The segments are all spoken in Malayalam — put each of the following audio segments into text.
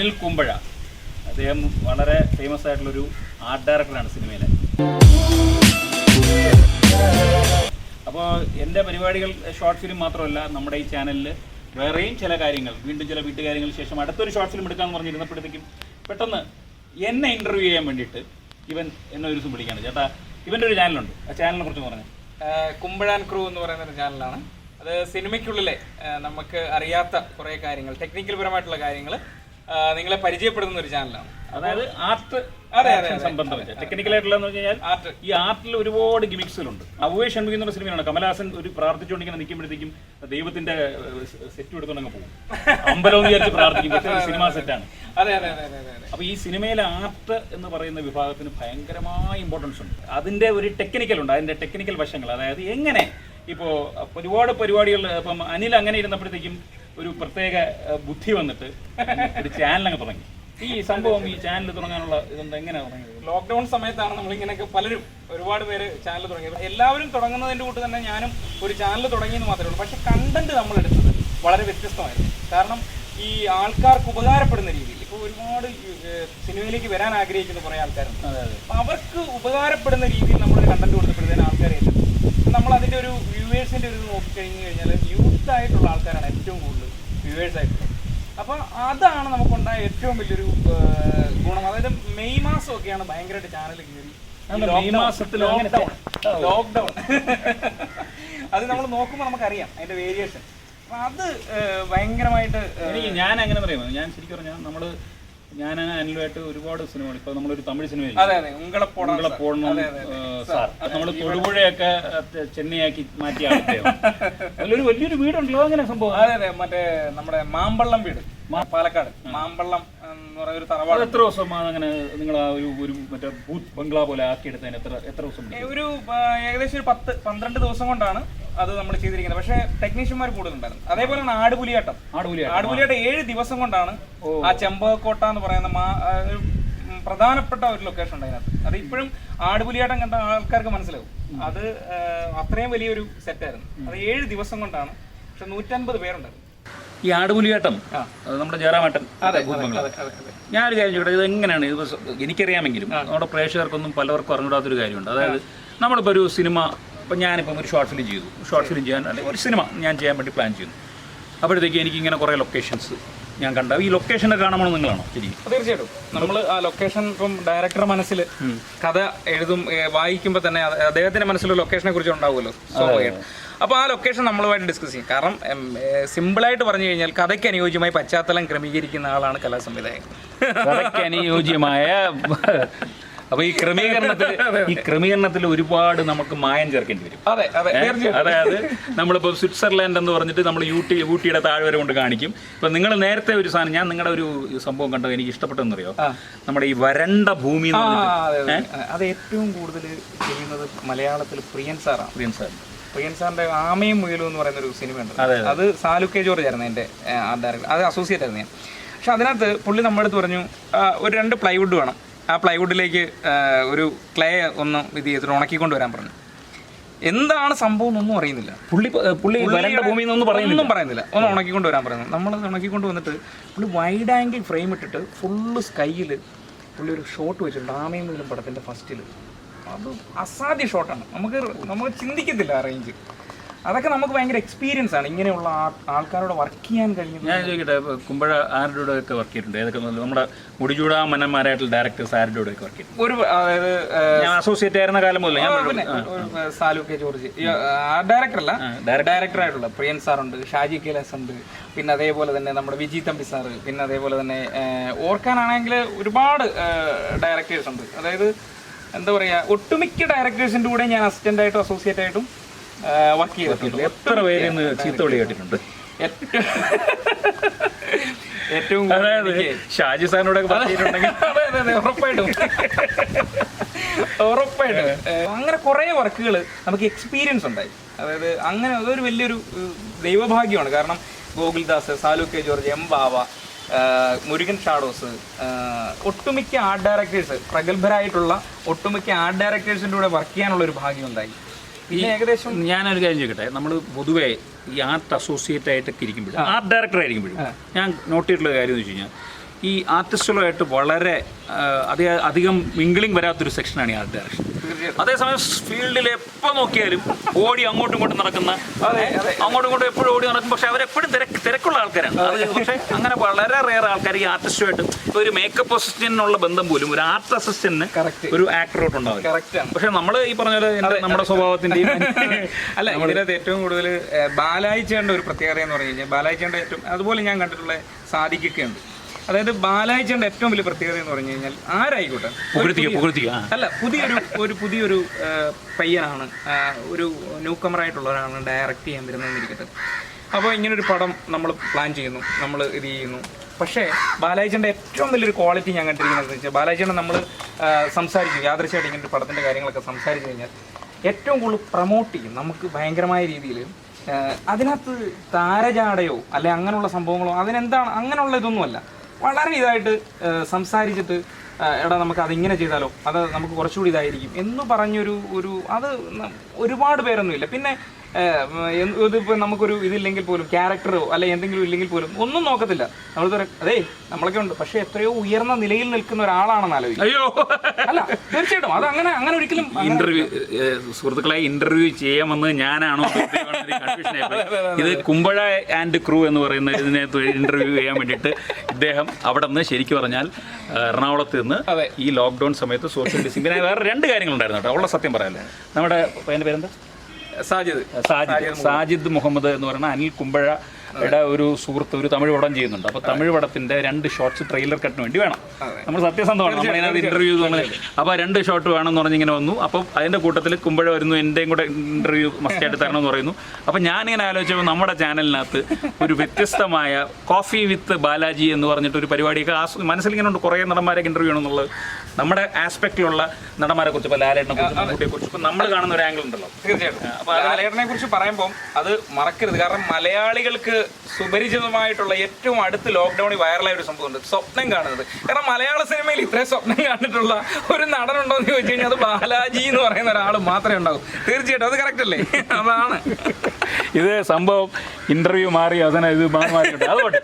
അനിൽ കുമ്പഴ. അദ്ദേഹം വളരെ ഫേമസ് ആയിട്ടുള്ളൊരു ആർട്ട് ഡയറക്ടറാണ് സിനിമയിലെ. അപ്പോൾ എന്റെ പരിപാടികൾ ഷോർട്ട് ഫിലിം മാത്രമല്ല നമ്മുടെ ഈ ചാനലിൽ വേറെയും ചില കാര്യങ്ങൾ വീണ്ടും ചില വീട്ടുകാര്യങ്ങൾക്ക് ശേഷം അടുത്തൊരു ഷോർട്ട് ഫിലിം എടുക്കാമെന്ന് പറഞ്ഞിരുന്നപ്പോഴത്തേക്കും പെട്ടെന്ന് എന്നെ ഇന്റർവ്യൂ ചെയ്യാൻ വേണ്ടിയിട്ട് ഇവൻ എന്നെ ഒരു ദിവസം വിളിക്കുകയാണ്. ചേട്ടാ ഇവന്റെ ഒരു ചാനലുണ്ട് ആ ചാനലിനെ കുറിച്ച് പറഞ്ഞു? കുമ്പഴാൻ ക്രൂ എന്ന് പറയുന്ന ഒരു ചാനലാണ് അത് സിനിമയ്ക്കുള്ളിലെ നമുക്ക് അറിയാത്ത കുറേ കാര്യങ്ങൾ ടെക്നിക്കൽ പരമായിട്ടുള്ള കാര്യങ്ങൾ നിങ്ങളെ പരിചയപ്പെടുത്തുന്ന ഒരു ചാനലാണ് അതായത് ആർട്ട് അതെ, അതെ. സംബന്ധം ടെക്നിക്കൽ ആയിട്ടുള്ള വെച്ച് കഴിഞ്ഞാൽ ആർട്ട്. ഈ ആർട്ടിൽ ഒരുപാട് ഗിമിക്സുകളുണ്ട് അവേ ഷൺമുഖി ഒരു സിനിമയാണ് കമലഹാസൻ ഒരു പ്രാർത്ഥിച്ചുകൊണ്ടിങ്ങനെ നിൽക്കുമ്പോഴത്തേക്കും ദൈവത്തിന്റെ സെറ്റ് എടുത്തോണ്ടങ്ങ് പോകും. അമ്പലം എന്ന് വിചാരിച്ച് പ്രാർത്ഥിക്കും. പക്ഷേ സിനിമ സെറ്റാണ് അതെ അതെ അപ്പൊ ഈ സിനിമയിലെ ആർട്ട് എന്ന് പറയുന്ന വിഭാഗത്തിന് ഭയങ്കരമായ ഇമ്പോർട്ടൻസ് ഉണ്ട്. അതിന്റെ ഒരു ടെക്നിക്കൽ ഉണ്ട്. അതിന്റെ ടെക്നിക്കൽ വശങ്ങൾ. അതായത് എങ്ങനെ ഇപ്പോ ഒരുപാട് പരിപാടികൾ ഇപ്പം അനിൽ അങ്ങനെ ഇരുന്നപ്പോഴത്തേക്കും ഒരു പ്രത്യേക ബുദ്ധി വന്നിട്ട് ഒരു ചാനലങ്ങ് തുടങ്ങി. ഈ സംഭവം ഈ ചാനൽ തുടങ്ങാനുള്ള ഇതെന്താ എങ്ങനെയാ തുടങ്ങിയത്? ലോക്ക്ഡൌൺ സമയത്താണ് നമ്മൾ ഇങ്ങനെയൊക്കെ പലരും ഒരുപാട് പേര് ചാനൽ തുടങ്ങിയത്. എല്ലാവരും തുടങ്ങുന്നതിന്റെ കൂട്ട് തന്നെ ഞാനും ഒരു ചാനൽ തുടങ്ങിയെന്ന് മാത്രമേ ഉള്ളൂ. പക്ഷെ കണ്ടന്റ് നമ്മൾ എടുത്തത് വളരെ വ്യത്യസ്തമായിരുന്നു. കാരണം ഈ ആൾക്കാർക്ക് ഉപകാരപ്പെടുന്ന രീതിയിൽ ഇപ്പോൾ ഒരുപാട് സിനിമയിലേക്ക് വരാൻ ആഗ്രഹിക്കുന്ന കുറേ ആൾക്കാരുണ്ട്. അപ്പൊ അവർക്ക് ഉപകാരപ്പെടുന്ന രീതിയിൽ നമ്മൾ കണ്ടന്റ് കൊടുത്തപ്പോഴത്തേനും ആൾക്കാരെ നമ്മൾ അതിന്റെ ഒരു വ്യൂവേഴ്സിന്റെ ഒരു നോക്കി കഴിഞ്ഞു കഴിഞ്ഞാൽ ആയിട്ടുള്ള ആൾക്കാരാണ് ഏറ്റവും കൂടുതൽ വ്യൂവേഴ്സ് ആയിട്ടുള്ളത്. അപ്പൊ അതാണ് നമുക്കുണ്ടായ ഏറ്റവും വലിയൊരു ഗുണം. അതായത് മെയ് മാസം ഒക്കെയാണ് ഭയങ്കരമായിട്ട് ചാനൽ കയറി. ലോക്ക്ഡൌൺ ലോക്ക്ഡൗൺ അത് നമ്മൾ നോക്കുമ്പോൾ നമുക്കറിയാം അതിന്റെ വേരിയേഷൻ അത് ഭയങ്കരമായിട്ട് ഞാൻ അങ്ങനെ പറയുമോ ഞാൻ ശരിക്കും പറഞ്ഞാൽ നമ്മൾ ഞാൻ അനിലുമായിട്ട് ഒരുപാട് സിനിമകൾ. ഇപ്പൊ നമ്മളൊരു തമിഴ് സിനിമ അതെ അതെ. ഉങ്ങളെ പോടാ നിങ്ങളെ പോടണം അതെ, അതെ, അതെ. സാർ നമ്മൾ തൊടുപുഴയൊക്കെ ചെന്നൈയാക്കി മാറ്റിയ അതിലൊരു വലിയൊരു വീടുണ്ടല്ലോ അങ്ങനെ സംഭവം. അതെ അതെ. മറ്റേ നമ്മുടെ മാമ്പള്ളം വീട് പാലക്കാട്. മാമ്പള്ളം എന്ന് പറയുന്ന ഒരു തറവാട്. എത്ര ദിവസം അങ്ങനെ നിങ്ങൾ ആ ഒരു ഒരു മറ്റേ ബൂത്ത് ബംഗ്ലാ പോലെ ആക്കിയെടുത്തതിന്? എത്ര എത്ര ദിവസം ഒരു ഏകദേശം ഒരു പത്ത് പന്ത്രണ്ട് ദിവസം കൊണ്ടാണ് അത് നമ്മൾ ചെയ്തിരിക്കുന്നത്. പക്ഷേ ടെക്നീഷ്യന്മാർ കൂടുതലുണ്ടായിരുന്നു. അതേപോലെയാണ് ആടുപുലിയാട്ടം. ആടുപുലിയാട്ടം. ആടുപുലിയാട്ടം ഏഴ് ദിവസം കൊണ്ടാണ് ആ ചെമ്പകോട്ട എന്ന് പറയുന്ന മാ- പ്രധാനപ്പെട്ട ഒരു ലൊക്കേഷൻ ഉണ്ട് അതിനകത്ത്. അത് ഇപ്പോഴും ആടുപുലിയാട്ടം കണ്ട ആൾക്കാർക്ക് മനസ്സിലാവും. അത് അത്രയും വലിയൊരു സെറ്റായിരുന്നു അത് ഏഴ് ദിവസം കൊണ്ടാണ് പക്ഷെ നൂറ്റൻപത് പേരുണ്ടായിരുന്നു. ഈ ആടുപുലിയാട്ടം നമ്മുടെ ജയറാമേട്ടൻ ഞാനൊരു കാര്യം ചോദിക്കട്ടെ ഇത് എങ്ങനെയാണ്? ഇത് എനിക്കറിയാമെങ്കിലും നമ്മുടെ പ്രേക്ഷകർക്കൊന്നും പലവർക്കും അറിഞ്ഞിടാത്തൊരു കാര്യമുണ്ട്. അതായത് നമ്മളിപ്പോൾ ഒരു സിനിമ ഇപ്പം ഞാനിപ്പം ഒരു ഷോർട്ട് ഫിലിം ചെയ്തു. ഷോർട്ട് ഫിലിം ചെയ്യാൻ അല്ലെങ്കിൽ ഒരു സിനിമ ഞാൻ ചെയ്യാൻ വേണ്ടി പ്ലാൻ ചെയ്യുന്നു. അപ്പോഴത്തേക്ക് എനിക്ക് ഇങ്ങനെ കുറേ ലൊക്കേഷൻസ് ഞാൻ കണ്ട. ഈ ലൊക്കേഷൻ ലൊക്കേഷനൊക്കെ കാണണമെന്ന് നിങ്ങളാണോ? ശരി. അപ്പൊ തീർച്ചയായിട്ടും. നമ്മൾ ആ ലൊക്കേഷൻ ഇപ്പം ഡയറക്ടർ മനസ്സിൽ കഥ എഴുതും വായിക്കുമ്പോൾ തന്നെ അദ്ദേഹത്തിന്റെ മനസ്സിൽ ലൊക്കേഷനെ കുറിച്ച് ഉണ്ടാവുമല്ലോ? സ്വാഭാവികമായിട്ടും അപ്പോൾ ആ ലൊക്കേഷൻ നമ്മളുമായിട്ട് ഡിസ്കസ് ചെയ്യും. കാരണം സിമ്പിളായിട്ട് പറഞ്ഞു കഴിഞ്ഞാൽ കഥയ്ക്ക് അനുയോജ്യമായി പശ്ചാത്തലം ക്രമീകരിക്കുന്ന ആളാണ് കലാസംവിധായകൻ. കഥയ്ക്ക് അനുയോജ്യമായ അപ്പൊ ഈ ക്രമീകരണത്തിൽ ഈ ക്രമീകരണത്തിൽ ഒരുപാട് നമുക്ക് മായം ചേർക്കേണ്ടി വരും. അതെ അതെ അതായത് നമ്മളിപ്പോൾ സ്വിറ്റ്സർലാൻഡ് എന്ന് പറഞ്ഞിട്ട് നമ്മൾ യൂട്ടി ഊട്ടിയുടെ താഴ്വര കൊണ്ട് കാണിക്കും. ഇപ്പൊ നിങ്ങൾ നേരത്തെ ഒരു സാധനം ഞാൻ നിങ്ങളുടെ ഒരു സംഭവം കണ്ടത് എനിക്ക് ഇഷ്ടപ്പെട്ടെന്ന് ഇഷ്ടപ്പെട്ടെന്നറിയോ നമ്മുടെ ഈ വരണ്ട ഭൂമി അതെ, ഏറ്റവും കൂടുതൽ ചെയ്യുന്നത് മലയാളത്തിൽ പ്രിയൻ സാറാണ്. പ്രിയൻ സാർ. പ്രിയൻ സാറിന്റെ ആമയും മുയലും എന്ന് പറയുന്ന ഒരു സിനിമയുണ്ട്. അതെ, അത്. സാലു കെ ജോർജ് ആയിരുന്നു എന്റെ ആ ഡയറക്ടർ അത് അസോസിയേറ്റ് ആയിരുന്നു ഞാൻ. പക്ഷെ അതിനകത്ത് പുള്ളി നമ്മുടെ അടുത്ത് പറഞ്ഞു ഒരു രണ്ട് പ്ലൈവുഡ് വേണം. ആ പ്ലൈവുഡിലേക്ക് ഒരു ക്ലേ ഒന്ന് ഇത് ചെയ്തിട്ട് ഉണക്കിക്കൊണ്ട് വരാൻ പറഞ്ഞു. എന്താണ് സംഭവം ഒന്നും അറിയുന്നില്ല. പുള്ളി പുള്ളി വരണ്ട ഭൂമി എന്നൊന്നും പറയുന്നില്ല ഒന്നും പറയുന്നില്ല. ഒന്ന് ഉണക്കിക്കൊണ്ട് വരാൻ പറയുന്നു നമ്മൾ ഉണക്കിക്കൊണ്ട് വന്നിട്ട് പുള്ളി വൈഡ് ആംഗിൾ ഫ്രെയിം ഇട്ടിട്ട് ഫുള്ള് സ്കൈയിൽ പുള്ളി ഒരു ഷോട്ട് വെച്ചിട്ടുണ്ട് ആമയും മുതലും പടത്തിന്റെ ഫസ്റ്റിൽ അത് അസാധ്യ ഷോട്ടാണ് നമുക്ക് നമുക്ക് ചിന്തിക്കത്തില്ല ആ റേഞ്ച് അതൊക്കെ നമുക്ക് ഭയങ്കര എക്സ്പീരിയൻസ് ആണ്. ഇങ്ങനെയുള്ള ആൾക്കാരോട് വർക്ക് ചെയ്യാൻ കഴിഞ്ഞത് ഞാൻ ചോദിക്കട്ടെ കുമ്പഴ ആരുടെ കൂടെ ഒക്കെ വർക്ക് ചെയ്തിട്ടുണ്ട്? ഏതൊക്കെ നമ്മുടെ മുടിചൂടാ മന്നന്മാരായിട്ടുള്ള ഡയറക്ടേഴ്സ് ആരുടെ കൂടെ ഒക്കെ വർക്ക് ചെയ്തിട്ടുണ്ട്? ഒരു അതായത് ഞാൻ അസോസിയേറ്റ് ആയിരുന്ന കാലം മുതൽ ഞാൻ സാലു കെ ജോർജ്. ഡയറക്ടർ അല്ല. ഡയറക്ടർ ആയിട്ടുള്ള പ്രിയൻ സാറുണ്ട് ഷാജി കെലസ് ഉണ്ട്. പിന്നെ അതേപോലെ തന്നെ നമ്മുടെ വിജി തമ്പി സാറ് പിന്നെ അതേപോലെ തന്നെ ഓർക്കാനാണെങ്കിൽ ഒരുപാട് ഡയറക്ടേഴ്സ് ഉണ്ട്. അതായത് എന്താ പറയുക ഒട്ടുമിക്ക ഡയറക്ടേഴ്സിന്റെ കൂടെ ഞാൻ അസിസ്റ്റന്റായിട്ടും അസോസിയേറ്റ് ആയിട്ടും ചെയ്തിട്ടുണ്ട് എത്ര പേര് ഇന്ന് ചീത്തവിളി കേട്ടിട്ടുണ്ട്? ഏറ്റവും അതായത് ഷാജി സാറിനോട് ഉറപ്പായിട്ടും. ഉറപ്പായിട്ടും. അങ്ങനെ കുറേ വർക്കുകൾ നമുക്ക് എക്സ്പീരിയൻസ് ഉണ്ടായി. അതായത് അങ്ങനെ അതൊരു വലിയൊരു ദൈവഭാഗ്യമാണ്. കാരണം Gokuldas Salu K George M Bava Murugan shadows ഒട്ടുമിക്ക ആർട്ട് ഡയറക്ടേഴ്സ് പ്രഗത്ഭരായിട്ടുള്ള ഒട്ടുമിക്ക ആർട്ട് ഡയറക്ടേഴ്സിന്റെ കൂടെ വർക്ക് ചെയ്യാനുള്ള ഒരു ഭാഗ്യം ഉണ്ടായി. പിന്നെ ഏകദേശം ഞാനൊരു കാര്യം ചോദിക്കട്ടെ? നമ്മൾ പൊതുവേ ഈ ആർട്ട് അസോസിയേറ്റ് ആയിട്ടൊക്കെ ഇരിക്കുമ്പോഴും ആർട്ട് ഡയറക്ടർ ആയിരിക്കുമ്പോഴും ഞാൻ നോട്ട് ചെയ്തിട്ടുള്ള കാര്യം എന്ന് വെച്ച് കഴിഞ്ഞാൽ ഈ ആർട്ടിസ്റ്റുകളുമായിട്ട് വളരെ അധിക അധികം മിങ്കിളിംഗ് വരാത്തൊരു സെക്ഷനാണ് ഈ ആർട്ട് ഡയറക്ഷൻ അതേസമയം ഫീൽഡിൽ എപ്പോൾ നോക്കിയാലും ഓടി അങ്ങോട്ടും ഇങ്ങോട്ടും നടക്കുന്ന അങ്ങോട്ടും ഇങ്ങോട്ടും എപ്പോഴും ഓടി നടക്കും. പക്ഷെ അവരെപ്പോഴും തിരക്ക് തിരക്കുള്ള ആൾക്കാരാണ്. പക്ഷേ അങ്ങനെ വളരെ റെയർ ആൾക്കാർ ഈ ആർട്ടിസ്റ്റുമായിട്ട് ഇപ്പോൾ ഒരു മേക്കപ്പ് അസിസ്റ്റന്റിനുള്ള ബന്ധം പോലും ഒരു ആർട്ട് അസിസ്റ്റന്റിന്. ഒരു ആക്ടറോട്ട് ഉണ്ടാവും പക്ഷേ നമ്മൾ ഈ പറഞ്ഞ പോലെ നമ്മുടെ സ്വഭാവത്തിന്റെയും അല്ല ഇതിനകത്ത് ഏറ്റവും കൂടുതൽ ബാലായിച്ചേണ്ട ഒരു പ്രത്യേകത എന്ന് പറഞ്ഞു കഴിഞ്ഞാൽ ബാലായിച്ചേണ്ട ഏറ്റവും അതുപോലെ ഞാൻ കണ്ടിട്ടുള്ള സാധിക്കൊക്കെ ഉണ്ട് അതായത് ബാലാഴ്ചയുടെ ഏറ്റവും വലിയ പ്രത്യേകത എന്ന് പറഞ്ഞു കഴിഞ്ഞാൽ ആരായിക്കോട്ടെ. അല്ല പുതിയൊരു ഒരു പുതിയൊരു പയ്യനാണ്. ഒരു ന്യൂ കമറായിട്ടുള്ള ഒരാളാണ് ഡയറക്റ്റ് ചെയ്യാൻ വരുന്നതെന്ന് ഇരിക്കട്ടെ അപ്പോൾ ഇങ്ങനൊരു പടം നമ്മൾ പ്ലാൻ ചെയ്യുന്നു. നമ്മൾ ഇത് ചെയ്യുന്നു. പക്ഷേ ബാലാജിന്റെ ഏറ്റവും വലിയൊരു ക്വാളിറ്റി ഞാൻ കണ്ടിരിക്കുന്നത് വെച്ചാൽ ബാലാജിയുടെ നമ്മൾ സംസാരിക്കും യാദൃശ്യമായിട്ട് ഇങ്ങനെ ഒരു പടത്തിന്റെ കാര്യങ്ങളൊക്കെ സംസാരിച്ചു കഴിഞ്ഞാൽ ഏറ്റവും കൂടുതൽ പ്രൊമോട്ട് ചെയ്യും. നമുക്ക് ഭയങ്കരമായ രീതിയിൽ അതിനകത്ത് താരജാടയോ അല്ലെ അങ്ങനെയുള്ള സംഭവങ്ങളോ അതിനെന്താണ് അങ്ങനെയുള്ള ഇതൊന്നുമല്ല. വളരെ ഇതായിട്ട് സംസാരിച്ചിട്ട് എടാ നമുക്ക് അതിങ്ങനെ ചെയ്താലോ അത് നമുക്ക് കുറച്ചുകൂടി ഇതായിരിക്കും എന്ന് പറഞ്ഞൊരു ഒരു അത് ഒരുപാട് പേരൊന്നുമില്ല. പിന്നെ ഇതിപ്പോൾ നമുക്കൊരു ഇതില്ലെങ്കിൽ പോലും ക്യാരക്ടറോ അല്ലെ എന്തെങ്കിലും ഇല്ലെങ്കിൽ പോലും ഒന്നും നോക്കത്തില്ല. നമ്മൾ അതേ നമ്മളൊക്കെ ഉണ്ട്. പക്ഷെ എത്രയോ ഉയർന്ന നിലയിൽ നിൽക്കുന്ന ഒരാളാണെന്ന് ആലോചിക്കും. അയ്യോ. അല്ല തീർച്ചയായിട്ടും. അത് അങ്ങനെ അങ്ങനെ ഒരിക്കലും ഇന്റർവ്യൂ സുഹൃത്തുക്കളെ ഇന്റർവ്യൂ ചെയ്യാമെന്ന് ഞാനാണോ ഇത് കുമ്പഴ ആൻഡ് ക്രൂ എന്ന് പറയുന്ന ഇതിനകത്ത് ഇന്റർവ്യൂ ചെയ്യാൻ വേണ്ടിയിട്ട് ഇദ്ദേഹം അവിടെ നിന്ന് ശരിക്കും പറഞ്ഞാൽ എറണാകുളത്ത് നിന്ന് അതെ. ഈ ലോക്ക്ഡൌൺ സമയത്ത് സോഷ്യൽ ഡിസ്റ്റൻസിങ് പിന്നെ വേറെ രണ്ട് കാര്യങ്ങളുണ്ടായിരുന്നു കേട്ടോ. ഉള്ള സത്യം പറയാല്ലേ. നമ്മുടെ അതിന്റെ പേരെന്താ? സാധ്യത സാജിദ്. സാജിദ് മുഹമ്മദ്. എന്ന് പറയുന്ന അനിൽ കുമ്പഴ യുടെ ഒരു സുഹൃത്ത് ഒരു തമിഴ് പടം ചെയ്യുന്നുണ്ട്. അപ്പോൾ തമിഴ് പടത്തിന്റെ രണ്ട് ഷോർട്സ് ട്രെയിലർ കട്ടിന് വേണ്ടി വേണം. നമ്മൾ സത്യസന്ധമാണ്. നമ്മളതിനകത്ത് ഇന്റർവ്യൂ അപ്പോൾ രണ്ട് ഷോട്ട് വേണമെന്ന് പറഞ്ഞ് ഇങ്ങനെ വന്നു. അപ്പോൾ അതിന്റെ കൂട്ടത്തിൽ കുമ്പഴ വരുന്നു എന്റെയും കൂടെ ഇന്റർവ്യൂ മസ്റ്റായിട്ട് തരണം എന്ന് പറയുന്നു. അപ്പം ഞാനിങ്ങനെ ആലോചിച്ചപ്പോൾ നമ്മുടെ ചാനലിനകത്ത് ഒരു വ്യത്യസ്തമായ കോഫി വിത്ത് ബാലാജി എന്ന് പറഞ്ഞിട്ട് ഒരു പരിപാടിയൊക്കെ ആ മനസ്സിൽ ഇങ്ങനെ ഉണ്ട് കുറേ നടന്മാരൊക്കെ ഇന്റർവ്യൂ ചെയ്യണമെന്നുള്ളത് നമ്മുടെ ആസ്പെക്റ്റിലുള്ള നടന്മാരെ കുറിച്ച് ഇപ്പോൾ ലാലേട്ടനെ കുറിച്ച് മമ്മൂട്ടിയെ കുറിച്ച് ഇപ്പൊ നമ്മൾ കാണുന്ന ഒരു ആംഗിൾ ഉണ്ടല്ലോ. തീർച്ചയായിട്ടും. അപ്പൊ ലാലേട്ടനെ കുറിച്ച് പറയുമ്പോൾ അത് മറക്കരുത്. കാരണം മലയാളികൾക്ക് സുപരിചിതമായിട്ടുള്ള ഏറ്റവും അടുത്ത് ലോക്ക്ഡൌണിൽ വൈറലായ ഒരു സംഭവമുണ്ട്. സ്വപ്നം കാണുന്നത്. കാരണം മലയാള സിനിമയിൽ ഇത്രയും സ്വപ്നം കണ്ടിട്ടുള്ള ഒരു നടനുണ്ടോ എന്ന് ചോദിച്ചു കഴിഞ്ഞാൽ അത് ബാലാജി എന്ന് പറയുന്ന ഒരാൾ മാത്രമേ ഉണ്ടാവും തീർച്ചയായിട്ടും അത് കറക്റ്റ് അല്ലേ? അതാണ്. ഇത് സംഭവം ഇന്റർവ്യൂ മാറി അവസാനം ഇത് മാറി അതുകൊണ്ട്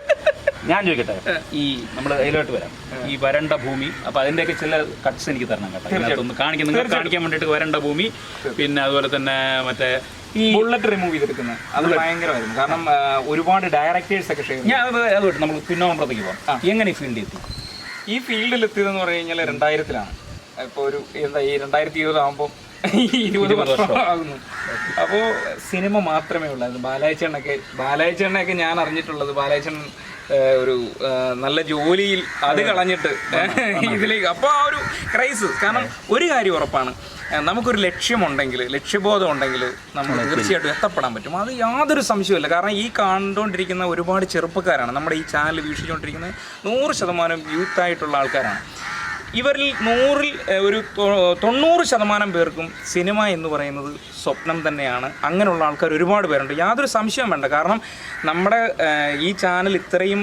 ഞാൻ ചോദിക്കട്ടെ? ഈ നമ്മൾ അതിലോട്ട് വരാം. ഈ വരണ്ട ഭൂമി അപ്പൊ അതിന്റെയൊക്കെ ചില കട്ട്സ് എനിക്ക് തരണം കേട്ടോ. ഇതിനകത്തൊന്ന് കാണിക്കാൻ നിങ്ങൾ കാണിക്കാൻ വേണ്ടിയിട്ട് വരണ്ട ഭൂമി പിന്നെ അതുപോലെ തന്നെ മറ്റേ ഈ ബുള്ളറ്റ് റിമൂവ് ചെയ്തെടുക്കുന്നത് അത് ഭയങ്കരമായിരുന്നു. കാരണം ഒരുപാട് ഡയറക്ടേഴ്സ് ഒക്കെ ഷെയർ ഞാൻ അത് നമ്മൾ പിന്നോമ്പുറത്തേക്ക് പോകാം എങ്ങനെ ഈ ഫീൽഡിൽ എത്തി? ഈ ഫീൽഡിൽ എത്തിയതെന്ന് പറഞ്ഞു കഴിഞ്ഞാൽ രണ്ടായിരത്തിലാണ്. ഇപ്പോൾ ഒരു എന്താ ഈ രണ്ടായിരത്തി ഇരുപത് ആകുമ്പോൾ ഇരുപത് വർഷം. ആകുന്നു അപ്പോൾ സിനിമ മാത്രമേ ഉള്ളായിരുന്നു. ബാലാച്ചണ്ണൊക്കെ ബാലാച്ചണ്ണൊക്കെ ഞാൻ അറിഞ്ഞിട്ടുള്ളത്. ബാലായച്ചൻ ഒരു നല്ല ജോലിയിൽ അത് കളഞ്ഞിട്ട് ഇതിലേക്ക് അപ്പോൾ ആ ഒരു ക്രൈസ് കാരണം ഒരു കാര്യം ഉറപ്പാണ്. നമുക്കൊരു ലക്ഷ്യമുണ്ടെങ്കിൽ ലക്ഷ്യബോധം ഉണ്ടെങ്കിൽ നമ്മൾ തീർച്ചയായിട്ടും എത്തപ്പെടാൻ പറ്റും. അത് യാതൊരു സംശയമില്ല കാരണം ഈ കണ്ടുകൊണ്ടിരിക്കുന്ന ഒരുപാട് ചെറുപ്പക്കാരാണ്. നമ്മുടെ ഈ ചാനൽ വീക്ഷിച്ചുകൊണ്ടിരിക്കുന്ന നൂറ് ശതമാനം യൂത്തായിട്ടുള്ള ആൾക്കാരാണ്. ഇവരിൽ നൂറിൽ ഒരു തൊണ്ണൂറ് ശതമാനം പേർക്കും സിനിമ എന്ന് പറയുന്നത് സ്വപ്നം തന്നെയാണ്. അങ്ങനെയുള്ള ആൾക്കാർ ഒരുപാട് പേരുണ്ട്. യാതൊരു സംശയവും വേണ്ട. കാരണം നമ്മുടെ ഈ ചാനൽ ഇത്രയും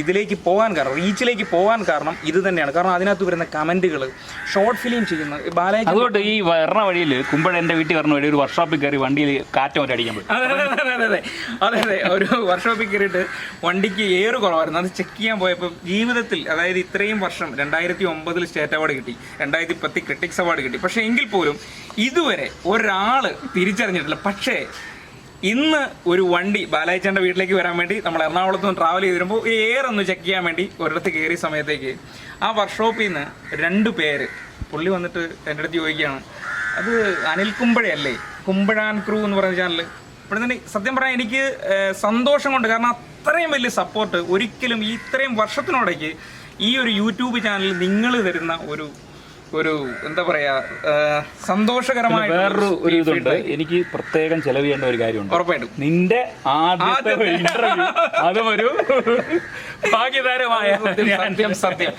ഇതിലേക്ക് പോകാൻ കാരണം റീച്ചിലേക്ക് പോകാൻ കാരണം ഇത് തന്നെയാണ്. കാരണം അതിനകത്ത് വരുന്ന കമന്റുകൾ ഷോർട്ട് ഫിലിം ചെയ്യുന്ന ബാലാജി അതുകൊണ്ട് ഈ വരണ വഴിയിൽ കുമ്പഴ എന്റെ വീട്ടിൽ വരണ വഴി ഒരു വർക്ക്ഷോപ്പിൽ കയറി വണ്ടിയിൽ കാറ്റ് മറ്റേ അടിക്കാൻ പറ്റും അതെ അതെ അതെ അതെ. അതെ ഒരു വർക്ക്ഷോപ്പിൽ കയറിയിട്ട് വണ്ടിക്ക് ഏറ് കുറവായിരുന്നു. അത് ചെക്ക് ചെയ്യാൻ പോയപ്പോൾ ജീവിതത്തിൽ അതായത് ഇത്രയും വർഷം രണ്ടായിരത്തി ഒമ്പതിൽ സ്റ്റേറ്റ് അവാർഡ് കിട്ടി രണ്ടായിരത്തി പത്തി ക്രിട്ടിക്സ് അവാർഡ് കിട്ടി. പക്ഷേ എങ്കിൽ പോലും ഇതുവരെ ഒരാൾ തിരിച്ചറിഞ്ഞിട്ടില്ല. പക്ഷേ ഇന്ന് ഒരു വണ്ടി ബാലായിച്ചന്റെ വീട്ടിലേക്ക് വരാൻ വേണ്ടി നമ്മൾ എറണാകുളത്ത് നിന്ന് ട്രാവൽ ചെയ്ത് വരുമ്പോൾ എയർ ഒന്ന് ചെക്ക് ചെയ്യാൻ വേണ്ടി ഒരിടത്ത് കയറിയ സമയത്തേക്ക് ആ വർക്ക്ഷോപ്പിൽ നിന്ന് രണ്ട് പേര് പുള്ളി വന്നിട്ട് എന്റെ അടുത്ത് ചോദിക്കുകയാണ്. അത് അനിൽ കുമ്പഴയല്ലേ കുമ്പഴാൻ ക്രൂ എന്ന് പറയുന്ന ചാനൽ ഇവിടെ തന്നെ സത്യം പറയാൻ എനിക്ക് ഏഹ്, സന്തോഷം കൊണ്ട് കാരണം അത്രയും വലിയ സപ്പോർട്ട് ഒരിക്കലും ഇത്രയും വർഷത്തിനോടേക്ക് ഈ ഒരു യൂട്യൂബ് ചാനൽ നിങ്ങൾ തരുന്ന ഒരു ഒരു എന്താ പറയാ സന്തോഷകരമായ വേറൊരു ഒരു ഇതുണ്ട്. എനിക്ക് പ്രത്യേകം ചെലവ് ചെയ്യേണ്ട ഒരു കാര്യമുണ്ട്. ഉറപ്പായിട്ടും. നിന്റെ ആദ്യത്തെ ഇന്റർവ്യൂ അതും ഒരു ഭാഗ്യതാരമായ സത്യം, സത്യം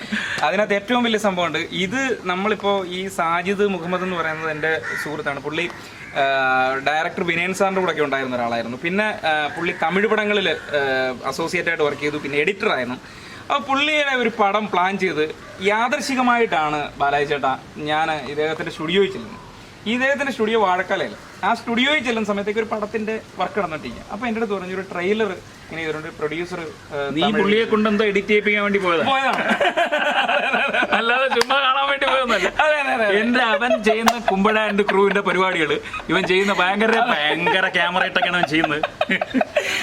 അതിനകത്ത് ഏറ്റവും വലിയ സംഭവമുണ്ട്. ഇത് നമ്മളിപ്പോ ഈ സാജിദ് മുഹമ്മദ് എന്ന് പറയുന്നത് എന്റെ സുഹൃത്താണ്. പുള്ളി ഡയറക്ടർ വിനയൻ സാറിന്റെ കൂടെ ഒക്കെ ഉണ്ടായിരുന്ന ഒരാളായിരുന്നു. പിന്നെ പുള്ളി തമിഴ് പടങ്ങളിൽ അസോസിയേറ്റ് ആയിട്ട് വർക്ക് ചെയ്തു. പിന്നെ എഡിറ്റർ ആയിരുന്നു. അപ്പോൾ പുള്ളിയുടെ ഒരു പടം പ്ലാൻ ചെയ്ത് യാദർശികമായിട്ടാണ് ബാലാജി ചേട്ടാ ഞാൻ ഇദ്ദേഹത്തിന്റെ സ്റ്റുഡിയോയിൽ ചെല്ലുന്നത്. ഈ ഇദ്ദേഹത്തിന്റെ സ്റ്റുഡിയോ വാഴക്കാലയിൽ. ആ സ്റ്റുഡിയോയിൽ ചെല്ലുന്ന സമയത്തേക്ക് ഒരു പടത്തിന്റെ വർക്ക് നടന്നിട്ടിരിക്കുക അപ്പോൾ എന്റെ അടുത്ത് പറഞ്ഞു ഒരു ട്രെയിലർ ഇങ്ങനെ ഇവരുടെ പ്രൊഡ്യൂസർ നീ പുള്ളിയെ കൊണ്ടെന്തോ എഡിറ്റ് ചെയ്യിപ്പിക്കാൻ വേണ്ടി പോയതാ. പോയതാണ് അല്ലാതെ ചുമ്മാ കാണാൻ വേണ്ടി അതെ എന്റെ അവൻ ചെയ്യുന്ന കുമ്പഴ ആൻഡ് ക്രൂവിന്റെ പരിപാടികൾ ഇവൻ ചെയ്യുന്ന ഭയങ്കര ഭയങ്കര ക്യാമറ ഇട്ടൊക്കെയാണ് അവൻ ചെയ്യുന്നത്.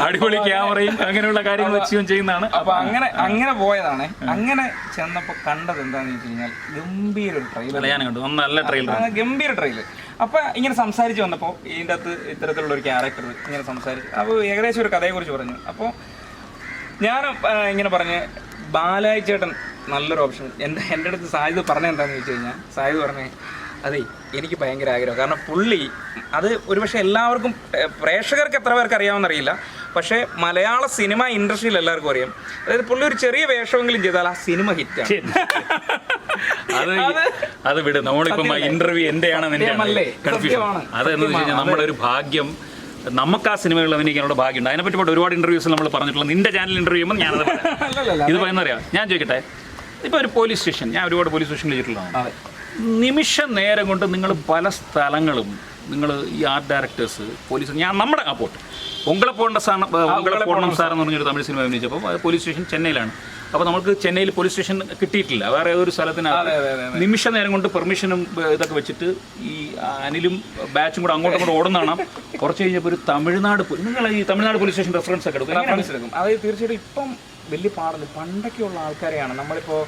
അടിപൊളി ക്യാമറയും അങ്ങനെയുള്ള കാര്യങ്ങൾ വെച്ച് ഇവൻ ചെയ്യുന്നതാണ്. അപ്പൊ അങ്ങനെ അങ്ങനെ പോയതാണ്. അങ്ങനെ ചെന്നപ്പോ കണ്ടത് എന്താന്ന് വെച്ച് കഴിഞ്ഞാൽ ഗംഭീര ഒരു ട്രെയിലർ ഞാൻ കണ്ടു നല്ല ട്രെയിലർ ഗംഭീര ട്രെയിലർ അപ്പൊ ഇങ്ങനെ സംസാരിച്ച് വന്നപ്പോൾ ഇതിന്റെ അകത്ത് ഇത്തരത്തിലുള്ള ഒരു ക്യാരക്ടർ ഇങ്ങനെ സംസാരിച്ചു അപ്പോൾ ഏകദേശം ഒരു കഥയെക്കുറിച്ച് പറഞ്ഞു. അപ്പോൾ ഞാൻ ഇങ്ങനെ പറഞ്ഞ് ബാലായി ചേട്ടൻ നല്ലൊരു ഓപ്ഷൻ എന്റെ എന്റെ അടുത്ത് സായുധ പറഞ്ഞ എന്താണെന്ന് ചോദിച്ചു കഴിഞ്ഞാൽ സായുധ പറഞ്ഞേ അതെ എനിക്ക് ഭയങ്കര ആഗ്രഹം കാരണം പുള്ളി അത് ഒരുപക്ഷെ എല്ലാവർക്കും പ്രേക്ഷകർക്ക് എത്ര പേർക്ക് അറിയാമെന്നറിയില്ല പക്ഷേ മലയാള സിനിമ ഇൻഡസ്ട്രിയിൽ എല്ലാവർക്കും അറിയാം. അതായത് പുള്ളി ഒരു ചെറിയ വേഷമെങ്കിലും ചെയ്താൽ ആ സിനിമ ഹിറ്റാണ് അത് അത് വിട്. നമ്മളിപ്പം ഇന്റർവ്യൂ എന്റെയാണ്? കൺഫ്യൂഷൻ. അത് എന്ന് വെച്ച് കഴിഞ്ഞാൽ നമ്മുടെ ഒരു ഭാഗ്യം. നമുക്ക് ആ സിനിമകളിൽ അഭിനയിക്കാനുള്ള ഭാഗ്യമുണ്ട്. അതിനെപ്പറ്റി ഒരുപാട് ഇന്റർവ്യൂസിൽ നമ്മൾ പറഞ്ഞിട്ടുള്ളത്. നിന്റെ ചാനൽ ഇന്റർവ്യൂ ചെയ്യുമ്പോൾ ഞാനത് ഇത് പറയുന്നറിയാം ഞാൻ ചോദിക്കട്ടെ? ഇപ്പോൾ ഒരു പോലീസ് സ്റ്റേഷൻ ഞാൻ ഒരുപാട് പോലീസ് സ്റ്റേഷനിൽ ചെയ്തിട്ടുള്ളതാണ് അതെ. നിമിഷ നേരം കൊണ്ട് നിങ്ങൾ പല സ്ഥലങ്ങളും നിങ്ങൾ ഈ ആർട്ട് ഡയറക്ടേഴ്സ് പോലീസ് ഞാൻ നമ്മുടെ ആ പോട്ട്. ഉങ്കളപ്പോണ്ട സാർ പോകണം സാർ. എന്ന് പറഞ്ഞൊരു തമിഴ് സിനിമ അഭിനയിച്ചപ്പോൾ പോലീസ് സ്റ്റേഷൻ ചെന്നൈയിലാണ്. അപ്പോൾ നമുക്ക് ചെന്നൈയിൽ പോലീസ് സ്റ്റേഷൻ കിട്ടിയിട്ടില്ല. വേറെ സ്ഥലത്തിനകത്ത് അതെ, അതെ. നിമിഷ നേരം കൊണ്ട് പെർമിഷനും ഇതൊക്കെ വെച്ചിട്ട് ഈ അനിലും ബാച്ചും കൂടെ അങ്ങോട്ടും കൂടെ ഓടുന്നതാണ് കുറച്ച് കഴിഞ്ഞപ്പോൾ ഒരു തമിഴ്നാട് നിങ്ങൾ ഈ തമിഴ്നാട് പോലീസ് സ്റ്റേഷൻ റെഫറൻസ് ഒക്കെ എടുക്കും. അതായത് റെഫറൻസ് എടുക്കും. അത് തീർച്ചയായിട്ടും ഇപ്പം വലിയ പാടില്ല പണ്ടൊക്കെയുള്ള ആൾക്കാരെയാണ്. നമ്മളിപ്പോൾ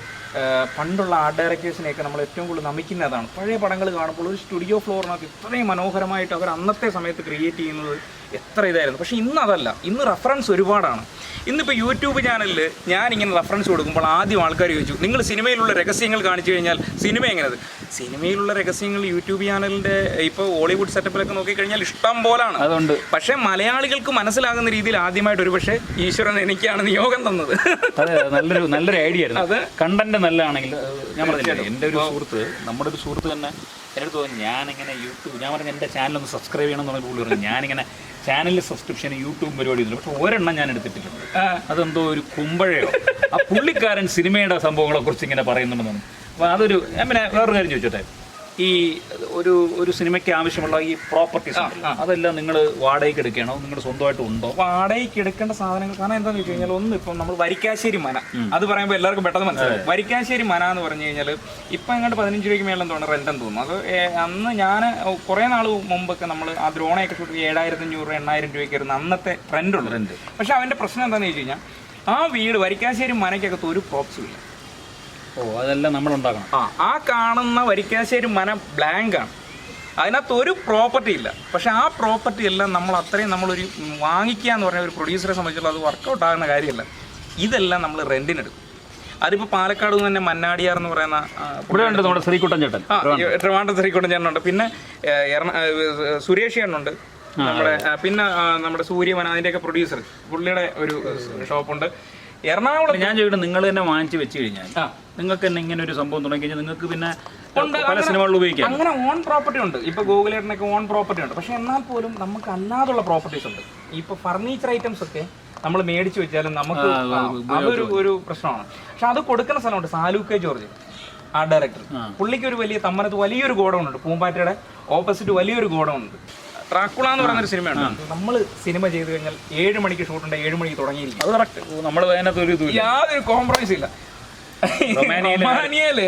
പണ്ടുള്ള ആർട്ട് ഡയറക്ടേഴ്സിനെയൊക്കെ നമ്മൾ ഏറ്റവും കൂടുതൽ നമിക്കുന്നതാണ്. പഴയ പടങ്ങൾ കാണുമ്പോൾ ഒരു സ്റ്റുഡിയോ ഫ്ലോറിനകത്ത് ഇത്രയും മനോഹരമായിട്ട് അവർ അന്നത്തെ സമയത്ത് ക്രിയേറ്റ് ചെയ്യുന്നത് എത്ര ഇതായിരുന്നു. പക്ഷേ ഇന്ന് അതല്ല. ഇന്ന് റഫറൻസ് ഒരുപാടാണ്. ഇന്നിപ്പോൾ യൂട്യൂബ് ചാനലിൽ ഞാൻ ഇങ്ങനെ റഫറൻസ് കൊടുക്കുമ്പോൾ ആദ്യം ആൾക്കാർ ചോദിച്ചു നിങ്ങൾ സിനിമയിലുള്ള രഹസ്യങ്ങൾ കാണിച്ചു കഴിഞ്ഞാൽ സിനിമ എങ്ങനെയത് സിനിമയിലുള്ള രഹസ്യങ്ങൾ യൂട്യൂബ് ചാനലിന്റെ ഇപ്പോൾ ഹോളിവുഡ് സെറ്റപ്പിലൊക്കെ നോക്കിക്കഴിഞ്ഞാൽ ഇഷ്ടം പോലാണ്. അതുകൊണ്ട് പക്ഷേ മലയാളികൾക്ക് മനസ്സിലാകുന്ന രീതിയിൽ ആദ്യമായിട്ട് ഒരു പക്ഷേ ഈശ്വരൻ എനിക്കാണ് നിയോഗം തന്നത്. അതെ നല്ലൊരു നല്ലൊരു ഐഡിയ ആയിരുന്നു. അത്. കണ്ടന്റ് നല്ലതാണെങ്കിൽ ഞാൻ പറഞ്ഞു എന്റെ ഒരു സുഹൃത്ത് നമ്മുടെ ഒരു സുഹൃത്ത് തന്നെ എന്റെ തോന്നും ഞാനിങ്ങനെ യൂട്യൂബ് ഞാൻ പറഞ്ഞ എന്റെ ചാനൽ ഒന്ന് സബ്സ്ക്രൈബ് ചെയ്യണം എന്ന് പറഞ്ഞ പുള്ളി പറഞ്ഞു. ഞാനിങ്ങനെ ചാനലിൽ സബ്സ്ക്രിപ്ഷൻ യൂട്യൂബ് പരിപാടി ഒന്നുമില്ല പക്ഷെ ഒരെണ്ണം ഞാൻ എടുത്തിട്ടില്ല അതെന്തോ ഒരു കുമ്പഴയോ? ആ പുള്ളിക്കാരൻ സിനിമയുടെ സംഭവങ്ങളെക്കുറിച്ച് ഇങ്ങനെ പറയുന്നുണ്ടെന്നാണ്. അപ്പോൾ അതൊരു ഞാൻ പിന്നെ വേറൊരു കാര്യം ചോദിച്ചോട്ടെ? ഈ ഒരു ഒരു സിനിമയ്ക്ക് ആവശ്യമുള്ള ഈ പ്രോപ്പർട്ടീസ് അതെല്ലാം നിങ്ങൾ വാടകയ്ക്ക് എടുക്കുകയാണോ നിങ്ങൾ സ്വന്തമായിട്ട് ഉണ്ടോ? വാടകയ്ക്ക് എടുക്കേണ്ട സാധനങ്ങൾ കാരണം എന്താണെന്ന് വെച്ച് കഴിഞ്ഞാൽ ഒന്ന് ഇപ്പം നമ്മൾ വരിക്കാശ്ശേരി മന. അത് പറയുമ്പോൾ എല്ലാവർക്കും പെട്ടെന്ന് മനസ്സിലാവും വരിക്കാശ്ശേരി മന എന്ന് പറഞ്ഞു കഴിഞ്ഞാൽ ഇപ്പം എങ്ങോട്ട് പതിനഞ്ച് രൂപയ്ക്ക് മേളം തോന്നുന്നു റെന്റെന്ന് തോന്നുന്നു. അത് അന്ന് ഞാൻ കുറേ നാൾ മുമ്പൊക്കെ നമ്മൾ ആ ദ്രോണയൊക്കെ ഷൂട്ട് ഏഴായിരത്തി അഞ്ഞൂറ് എണ്ണായിരം രൂപയ്ക്കായിരുന്നു അന്നത്തെ റെന്റ് ഉള്ളത് Rent. പക്ഷെ അവന്റെ പ്രശ്നം എന്താണെന്ന് വെച്ച് കഴിഞ്ഞാൽ ആ വീട് വരിക്കാശ്ശേരി മനയ്ക്കകത്ത് ഒരു പ്രോപ്സും ഇല്ല. ഓ അതെല്ലാം നമ്മൾ ഉണ്ടാക്കണം ആ ആ കാണുന്ന വരിക്കാശ്ശേരി മന ബ്ലാങ്ക് ആണ്. അതിനകത്ത് ഒരു പ്രോപ്പർട്ടി ഇല്ല. പക്ഷെ ആ പ്രോപ്പർട്ടി എല്ലാം നമ്മൾ അത്രയും നമ്മളൊരു വാങ്ങിക്കുക എന്ന് പറഞ്ഞ ഒരു പ്രൊഡ്യൂസറെ സംബന്ധിച്ചുള്ള അത് വർക്കൗട്ട് ആകുന്ന കാര്യമല്ല. ഇതെല്ലാം നമ്മൾ റെന്റിനെടുക്കും അതിപ്പോൾ പാലക്കാട് നിന്ന് തന്നെ മന്നാടിയാർ എന്ന് പറയുന്ന ഇവിടെ ഉണ്ട് നമ്മുടെ ശ്രീകുട്ടൻ ചേട്ടൻ. ആ, ശ്രീകുട്ടൻ ട്രിവാൻഡ്രം ചേട്ടനുണ്ട്. പിന്നെ എറണ സുരേഷ് ചേട്ടനുണ്ട്. നമ്മുടെ പിന്നെ നമ്മുടെ സൂര്യമന അതിന്റെയൊക്കെ പ്രൊഡ്യൂസർ പുള്ളിയുടെ ഒരു ഷോപ്പുണ്ട്. എറണാകുളം ഞാൻ ചോദിക്കട്ടെ നിങ്ങൾ തന്നെ വാങ്ങിച്ചു വെച്ച് കഴിഞ്ഞാൽ നിങ്ങൾക്ക് തന്നെ ഇങ്ങനെ ഒരു സംഭവം തുടങ്ങി കഴിഞ്ഞാൽ നിങ്ങൾക്ക് പിന്നെ പല സിനിമകളിൽ ഉപയോഗിക്കാം. അങ്ങനെ ഓൺ പ്രോപ്പർട്ടി ഉണ്ട്. ഇപ്പൊ ഗൂഗിളേട്ടനൊക്കെ ഓൺ പ്രോപ്പർട്ടി ഉണ്ട്. പക്ഷെ എന്നാൽ പോലും നമുക്ക് അല്ലാതുള്ള പ്രോപ്പർട്ടീസ് ഉണ്ട്. ഇപ്പൊ ഫർണിച്ചർ ഐറ്റംസ് ഒക്കെ നമ്മൾ മേടിച്ചു വെച്ചാലും നമുക്ക് അതൊരു ഒരു പ്രശ്നമാണ്. പക്ഷെ അത് കൊടുക്കുന്ന സ്ഥലമുണ്ട്. സാലൂക്കെ ജോർജ് ആ. ഡയറക്ടർ പുള്ളിക്ക് ഒരു വലിയ തമ്മനത്ത് വലിയൊരു ഗോഡൗൺ ഉണ്ട്. പൂമ്പാറ്റയുടെ ഓപ്പോസിറ്റ് വലിയൊരു ഗോഡൗൺ ഉണ്ട്. ട്രാക്കുള എന്ന് പറയുന്ന ഒരു സിനിമയാണ് നമ്മൾ സിനിമ ചെയ്തു കഴിഞ്ഞാൽ ഏഴ് മണിക്ക് ഷൂട്ട് ഉണ്ട് ഏഴ് മണിക്ക് തുടങ്ങിയിരിക്കും അത് കറക്റ്റ് നമ്മൾ അതിനകത്ത് ഒരു യാതൊരു കോംപ്രമൈസ് ഇല്ല. റൊമാനിയയിൽ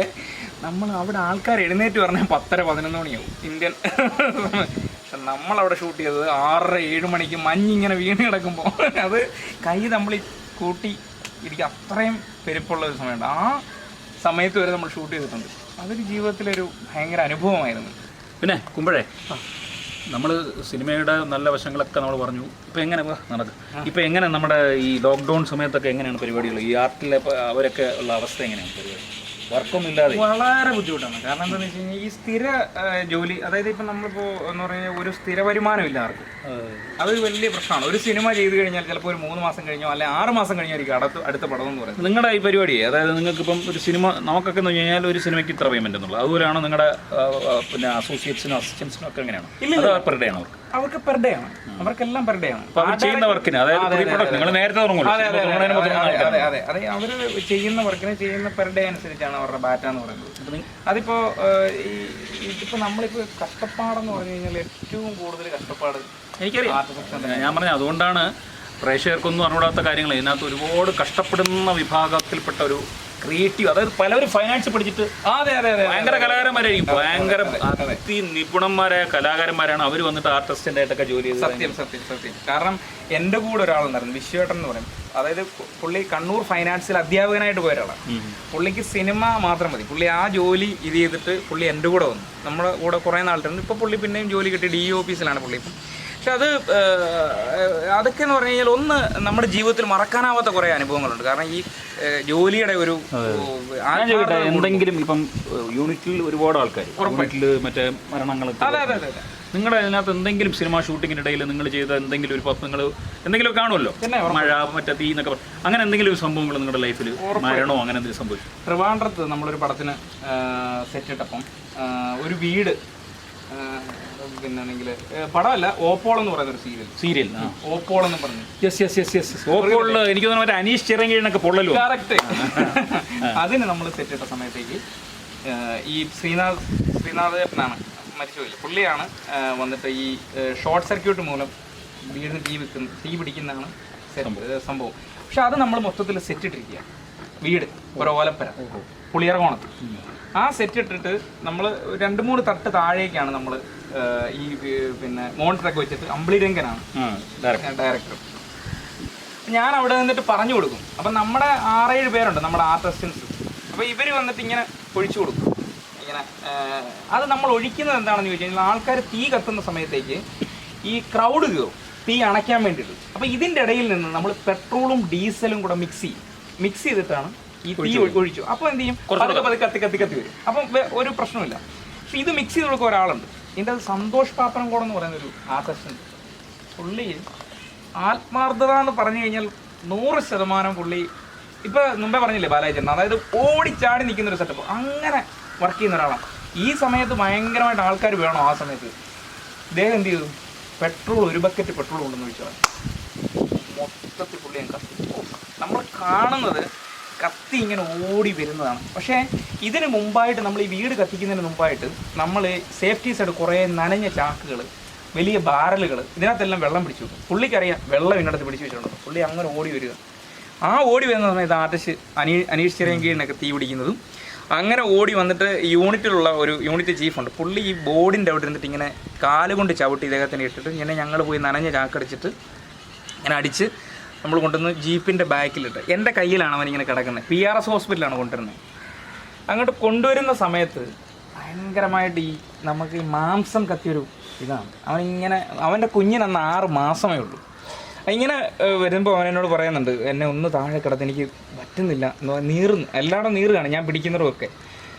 നമ്മൾ അവിടെ ആൾക്കാർ എഴുന്നേറ്റ് പറഞ്ഞാൽ പത്തര പതിനൊന്ന് മണിയാവും. ഇന്ത്യൻ. പക്ഷെ നമ്മൾ അവിടെ ഷൂട്ട് ചെയ്തത് ആറര ഏഴ് മണിക്ക് മഞ്ഞിങ്ങനെ വീണ് കിടക്കുമ്പോൾ അത് കൈ നമ്മൾ കൂട്ടി ഇടിക്കുക അത്രയും പെരുപ്പുള്ള ഒരു സമയമുണ്ട്. ആ സമയത്ത് വരെ നമ്മൾ ഷൂട്ട് ചെയ്തിട്ടുണ്ട്. അതൊരു ജീവിതത്തിലൊരു ഭയങ്കര അനുഭവമായിരുന്നു. പിന്നെ കുമ്പഴേ നമ്മൾ സിനിമയുടെ നല്ല വശങ്ങളൊക്കെ നമ്മൾ പറഞ്ഞു. ഇപ്പം എങ്ങനെ നടക്കും. ഇപ്പം എങ്ങനെ നമ്മുടെ ഈ ലോക്ക്ഡൗൺ സമയത്തൊക്കെ എങ്ങനെയാണ് പരിപാടികൾ ഈ ആർട്ടിലെ അവരൊക്കെ ഉള്ള അവസ്ഥ എങ്ങനെയാണ് പരിപാടി? വർക്കൊന്നും ഇല്ലാതെ വളരെ ബുദ്ധിമുട്ടാണ്. കാരണം എന്താണെന്ന് വെച്ച് കഴിഞ്ഞാൽ ഈ സ്ഥിര ജോലി അതായത് ഇപ്പം നമ്മളിപ്പോൾ എന്ന് പറഞ്ഞാൽ ഒരു സ്ഥിര വരുമാനം ഇല്ല ആർക്കും. അതൊരു വലിയ പ്രശ്നമാണ്. ഒരു സിനിമ ചെയ്ത് കഴിഞ്ഞാൽ ചിലപ്പോൾ ഒരു മൂന്ന് മാസം കഴിഞ്ഞോ അല്ലെ ആറ് മാസം കഴിഞ്ഞായിരിക്കും അടുത്ത അടുത്ത പടം എന്ന് പറയുന്നത്. നിങ്ങളുടെ ഈ പരിപാടി അതായത് നിങ്ങൾക്ക് ഇപ്പം ഒരു സിനിമ നമുക്കൊക്കെ എന്ന് കഴിഞ്ഞാൽ ഒരു സിനിമയ്ക്ക് ഇത്ര പേയ്മെന്റ് എന്നുള്ളത്. അതുപോലെയാണ് നിങ്ങളുടെ പിന്നെ അസോസിയേറ്റ്സിനും അസിസ്റ്റൻസിനും ഒക്കെ എങ്ങനെയാണ്? പെർ ഡേ ആണ് അവർക്ക് അവർക്ക് പെർ ഡേ ആണ്. അവർക്കെല്ലാം പെർ ഡേ ആണ്. അവർ ചെയ്യുന്ന വർക്കിന് അതായത് നിങ്ങൾ നേരത്തെ അതെ, അതെ, അതെ. അവർ ചെയ്യുന്ന വർക്കിന് ചെയ്യുന്ന പെർ ഡേ അനുസരിച്ചാണ് അവരുടെ ബാറ്റ എന്ന് പറയുന്നത്. അതിപ്പോ ഈ ഇതിപ്പോ നമ്മളിപ്പോ കഷ്ടപ്പാടെന്ന് പറഞ്ഞു കഴിഞ്ഞാൽ ഏറ്റവും കൂടുതൽ കഷ്ടപ്പാട് എനിക്കറിയാം. ഞാൻ പറഞ്ഞ അതുകൊണ്ടാണ് പ്രേക്ഷകർക്കൊന്നും അറിവിടാത്ത കാര്യങ്ങൾ. ഇതിനകത്ത് ഒരുപാട് കഷ്ടപ്പെടുന്ന വിഭാഗത്തിൽപ്പെട്ട ഒരു ക്രിയേറ്റീവ് അതായത് പലവരും ഫൈനാൻസ് പഠിച്ചിട്ട് അതെ അതെ അതെ ഭയങ്കര കലാകാരന്മാരായിരിക്കും. ഭയങ്കര അതി നിപുണന്മാരായ കലാകാരന്മാരാണ് അവർ വന്നിട്ട് ആർട്ടിസ്റ്റിന്റെ ആയിട്ടൊക്കെ ജോലി ചെയ്ത് സത്യം സത്യം സത്യം. കാരണം എന്റെ കൂടെ ഒരാളുണ്ടായിരുന്നു വിശ്വേട്ടൻ എന്ന് പറയും. അതായത് പുള്ളി കണ്ണൂർ ഫൈനാൻസിൽ അധ്യാപകനായിട്ട് പോയ ഒരാളാണ്. പുള്ളിക്ക് സിനിമ മാത്രം മതി. പുള്ളി ആ ജോലി ഇത് ചെയ്തിട്ട് പുള്ളി എന്റെ കൂടെ വന്നു. നമ്മുടെ കൂടെ കുറേ നാളിട്ടുണ്ട് ഇപ്പോൾ പുള്ളി പിന്നെയും ജോലി കിട്ടി. ഡി ഓഫീസിലാണ് പുള്ളി ഇപ്പം. പക്ഷെ അത് അതൊക്കെ എന്ന് പറഞ്ഞു കഴിഞ്ഞാൽ ഒന്ന് നമ്മുടെ ജീവിതത്തിൽ മറക്കാനാവാത്ത കുറേ അനുഭവങ്ങളുണ്ട്. കാരണം ഈ ജോലിയുടെ ഒരു എന്തെങ്കിലും ഇപ്പം യൂണിറ്റിൽ ഒരുപാട് ആൾക്കാർ യൂണിറ്റിൽ മറ്റേ മരണങ്ങൾ അതെ അതെ അതെ നിങ്ങളുടെ അതിനകത്ത് എന്തെങ്കിലും സിനിമ ഷൂട്ടിങ്ങിന്റെ ഇടയിൽ നിങ്ങൾ ചെയ്ത എന്തെങ്കിലും ഒരു പത്ത് നിങ്ങൾ എന്തെങ്കിലും കാണുമല്ലോ? മഴ മറ്റേ തീ എന്നൊക്കെ അങ്ങനെ എന്തെങ്കിലും സംഭവങ്ങൾ നിങ്ങളുടെ ലൈഫിൽ മരണോ അങ്ങനെ എന്തെങ്കിലും സംഭവിച്ചു? ട്രിവാൻഡ്രത്ത് നമ്മളൊരു പടത്തിന് സെറ്റ് ഇട്ടപ്പം ഒരു വീട് പിന്നാണെങ്കിൽ പടമല്ല ഓപ്പോൾ എന്ന് പറയുന്ന ഒരു സീരിയൽ സീരിയൽ ഓപ്പോൾ എന്ന് പറഞ്ഞു. യെസ് യെസ് യെസ് യെസ് ഓപ്പോളിൽ എനിക്ക് തോന്നുന്നു മറ്റേ അനീഷ് ചിറങ്കീഴിനൊക്കെ പൊള്ളലോ കറക്റ്റ് അതിന് നമ്മൾ സെറ്റിട്ട സമയത്തേക്ക് ഈ ശ്രീനാഥ് ശ്രീനാഥ് ചേട്ടനാണ് മരിച്ചുപോയില്ല പുള്ളിയാണ് വന്നിട്ട് ഈ ഷോർട്ട് സർക്യൂട്ട് മൂലം വീടിന് തീ വെക്കുന്ന തീ പിടിക്കുന്നതാണ് സംഭവം. പക്ഷെ അത് നമ്മൾ മൊത്തത്തിൽ സെറ്റ് ഇട്ടിരിക്കുക വീട് ഒരു ഓലപ്പര പുളിയറകോണത്ത്. ആ സെറ്റ് ഇട്ടിട്ട് നമ്മൾ രണ്ട് മൂന്ന് തട്ട് താഴേക്കാണ് നമ്മൾ ഈ പിന്നെ മോണിറ്ററൊക്കെ വെച്ചിട്ട് അമ്പിളിരംഗനാണ്. ഡയറക്ടർ ഞാൻ അവിടെ നിന്നിട്ട് പറഞ്ഞു കൊടുക്കും. അപ്പം നമ്മുടെ ആറേഴ് പേരുണ്ട് നമ്മുടെ ആർട്ടിസ്റ്റൻസ് അപ്പോൾ ഇവർ വന്നിട്ട് ഇങ്ങനെ ഒഴിച്ചു കൊടുക്കും. ഇങ്ങനെ അത് നമ്മൾ ഒഴിക്കുന്നത് എന്താണെന്ന് ചോദിച്ചു കഴിഞ്ഞാൽ ആൾക്കാർ തീ കത്തുന്ന സമയത്തേക്ക് ഈ ക്രൗഡ് കയറും. തീ അണയ്ക്കാൻ വേണ്ടിയിട്ട്. അപ്പോൾ ഇതിന്റെ ഇടയിൽ നിന്ന് നമ്മൾ പെട്രോളും ഡീസലും കൂടെ മിക്സ് ചെയ്യും. മിക്സ് ചെയ്തിട്ടാണ് ഈ തീ ഒഴി- ഒഴിച്ചു. അപ്പോൾ എന്ത് ചെയ്യും? പതുക്കെ പതുക്കെ കത്തി കത്തി കത്തി വരും. അപ്പം ഒരു പ്രശ്നമില്ല പക്ഷെ ഇത് മിക്സ് ചെയ്ത് കൊടുക്കുക ഒരാളുണ്ട്. ഇതിന്റെ അത് സന്തോഷ് പാപ്പനംകോട് എന്ന് പറയുന്ന ഒരു ആർട്ടിസ്റ്റ് പുള്ളി ആത്മാർത്ഥത എന്ന് പറഞ്ഞു കഴിഞ്ഞാൽ നൂറ് ശതമാനം പുള്ളി ഇപ്പൊ മുമ്പേ പറഞ്ഞില്ലേ ബാലാജൻ അതായത് ഓടിച്ചാടി നിൽക്കുന്ന ഒരു സെറ്റപ്പ് അങ്ങനെ വർക്ക് ചെയ്യുന്ന ഒരാളാണ്. ഈ സമയത്ത് ഭയങ്കരമായിട്ട് ആൾക്കാർ വേണം ആ സമയത്ത്? ഇദ്ദേഹം എന്ത് ചെയ്തു? പെട്രോൾ ഒരു ബക്കറ്റ് പെട്രോൾ കൊണ്ടുവന്ന് ചോദിച്ചാൽ മൊത്തത്തിൽ പുള്ളി ഞങ്ങൾക്ക് നമ്മൾ കാണുന്നത് കത്തി ഇങ്ങനെ ഓടി വരുന്നതാണ്. പക്ഷേ ഇതിന് മുമ്പായിട്ട് നമ്മൾ ഈ വീട് കത്തിക്കുന്നതിന് മുമ്പായിട്ട് നമ്മൾ സേഫ്റ്റി സൈഡ് കുറേ നനഞ്ഞ ചാക്കുകൾ വലിയ ബാരലുകൾ ഇതിനകത്തെല്ലാം വെള്ളം പിടിച്ചു. വെക്കും പുള്ളിക്കറിയാം വെള്ളം ഇതിനകത്ത് പിടിച്ചു വെച്ചിട്ടുണ്ട്. പുള്ളി അങ്ങനെ ഓടി വരിക. ആ ഓടി വരുന്ന സമയത്ത് ആർട്ടിസ്റ്റ് അനീ അനീഷ് ചിറയങ്കീഴിനൊക്കെ തീ പിടിക്കുന്നതും അങ്ങനെ ഓടി വന്നിട്ട് യൂണിറ്റിലുള്ള ഒരു യൂണിറ്റ് ചീഫുണ്ട്. പുള്ളി ഈ ബോർഡിന്റെ അവിടെ ഇരുന്നിട്ട് ഇങ്ങനെ കാലുകൊണ്ട് ചവിട്ടി ഇദ്ദേഹത്തിന് ഇട്ടിട്ട് ഇങ്ങനെ ഞങ്ങൾ പോയി നനഞ്ഞ ചാക്കടിച്ചിട്ട് ഇങ്ങനെ അടിച്ച് നമ്മൾ കൊണ്ടുവന്ന് ജീപ്പിന്റെ ബാക്കിലിട്ട്. എന്റെ കയ്യിലാണ് അവനിങ്ങനെ കിടക്കുന്നത്. പി ആർ എസ് ഹോസ്പിറ്റലാണ് കൊണ്ടുവരുന്നത്. അങ്ങോട്ട് കൊണ്ടുവരുന്ന സമയത്ത് ഭയങ്കരമായിട്ട് ഈ നമുക്ക് ഈ മാംസം കത്തിയൊരു ഇതാണ്. അവനിങ്ങനെ അവന്റെ കുഞ്ഞിന് അന്ന് ആറ് മാസമേ ഉള്ളൂ. ഇങ്ങനെ വരുമ്പോൾ അവൻ എന്നോട് പറയുന്നുണ്ട് എന്നെ ഒന്ന് താഴെ കിടത്ത് എനിക്ക് പറ്റുന്നില്ല. നീറുന്നു എല്ലായിടും നീറുകയാണ് ഞാൻ പിടിക്കുന്നവരുമൊക്കെ.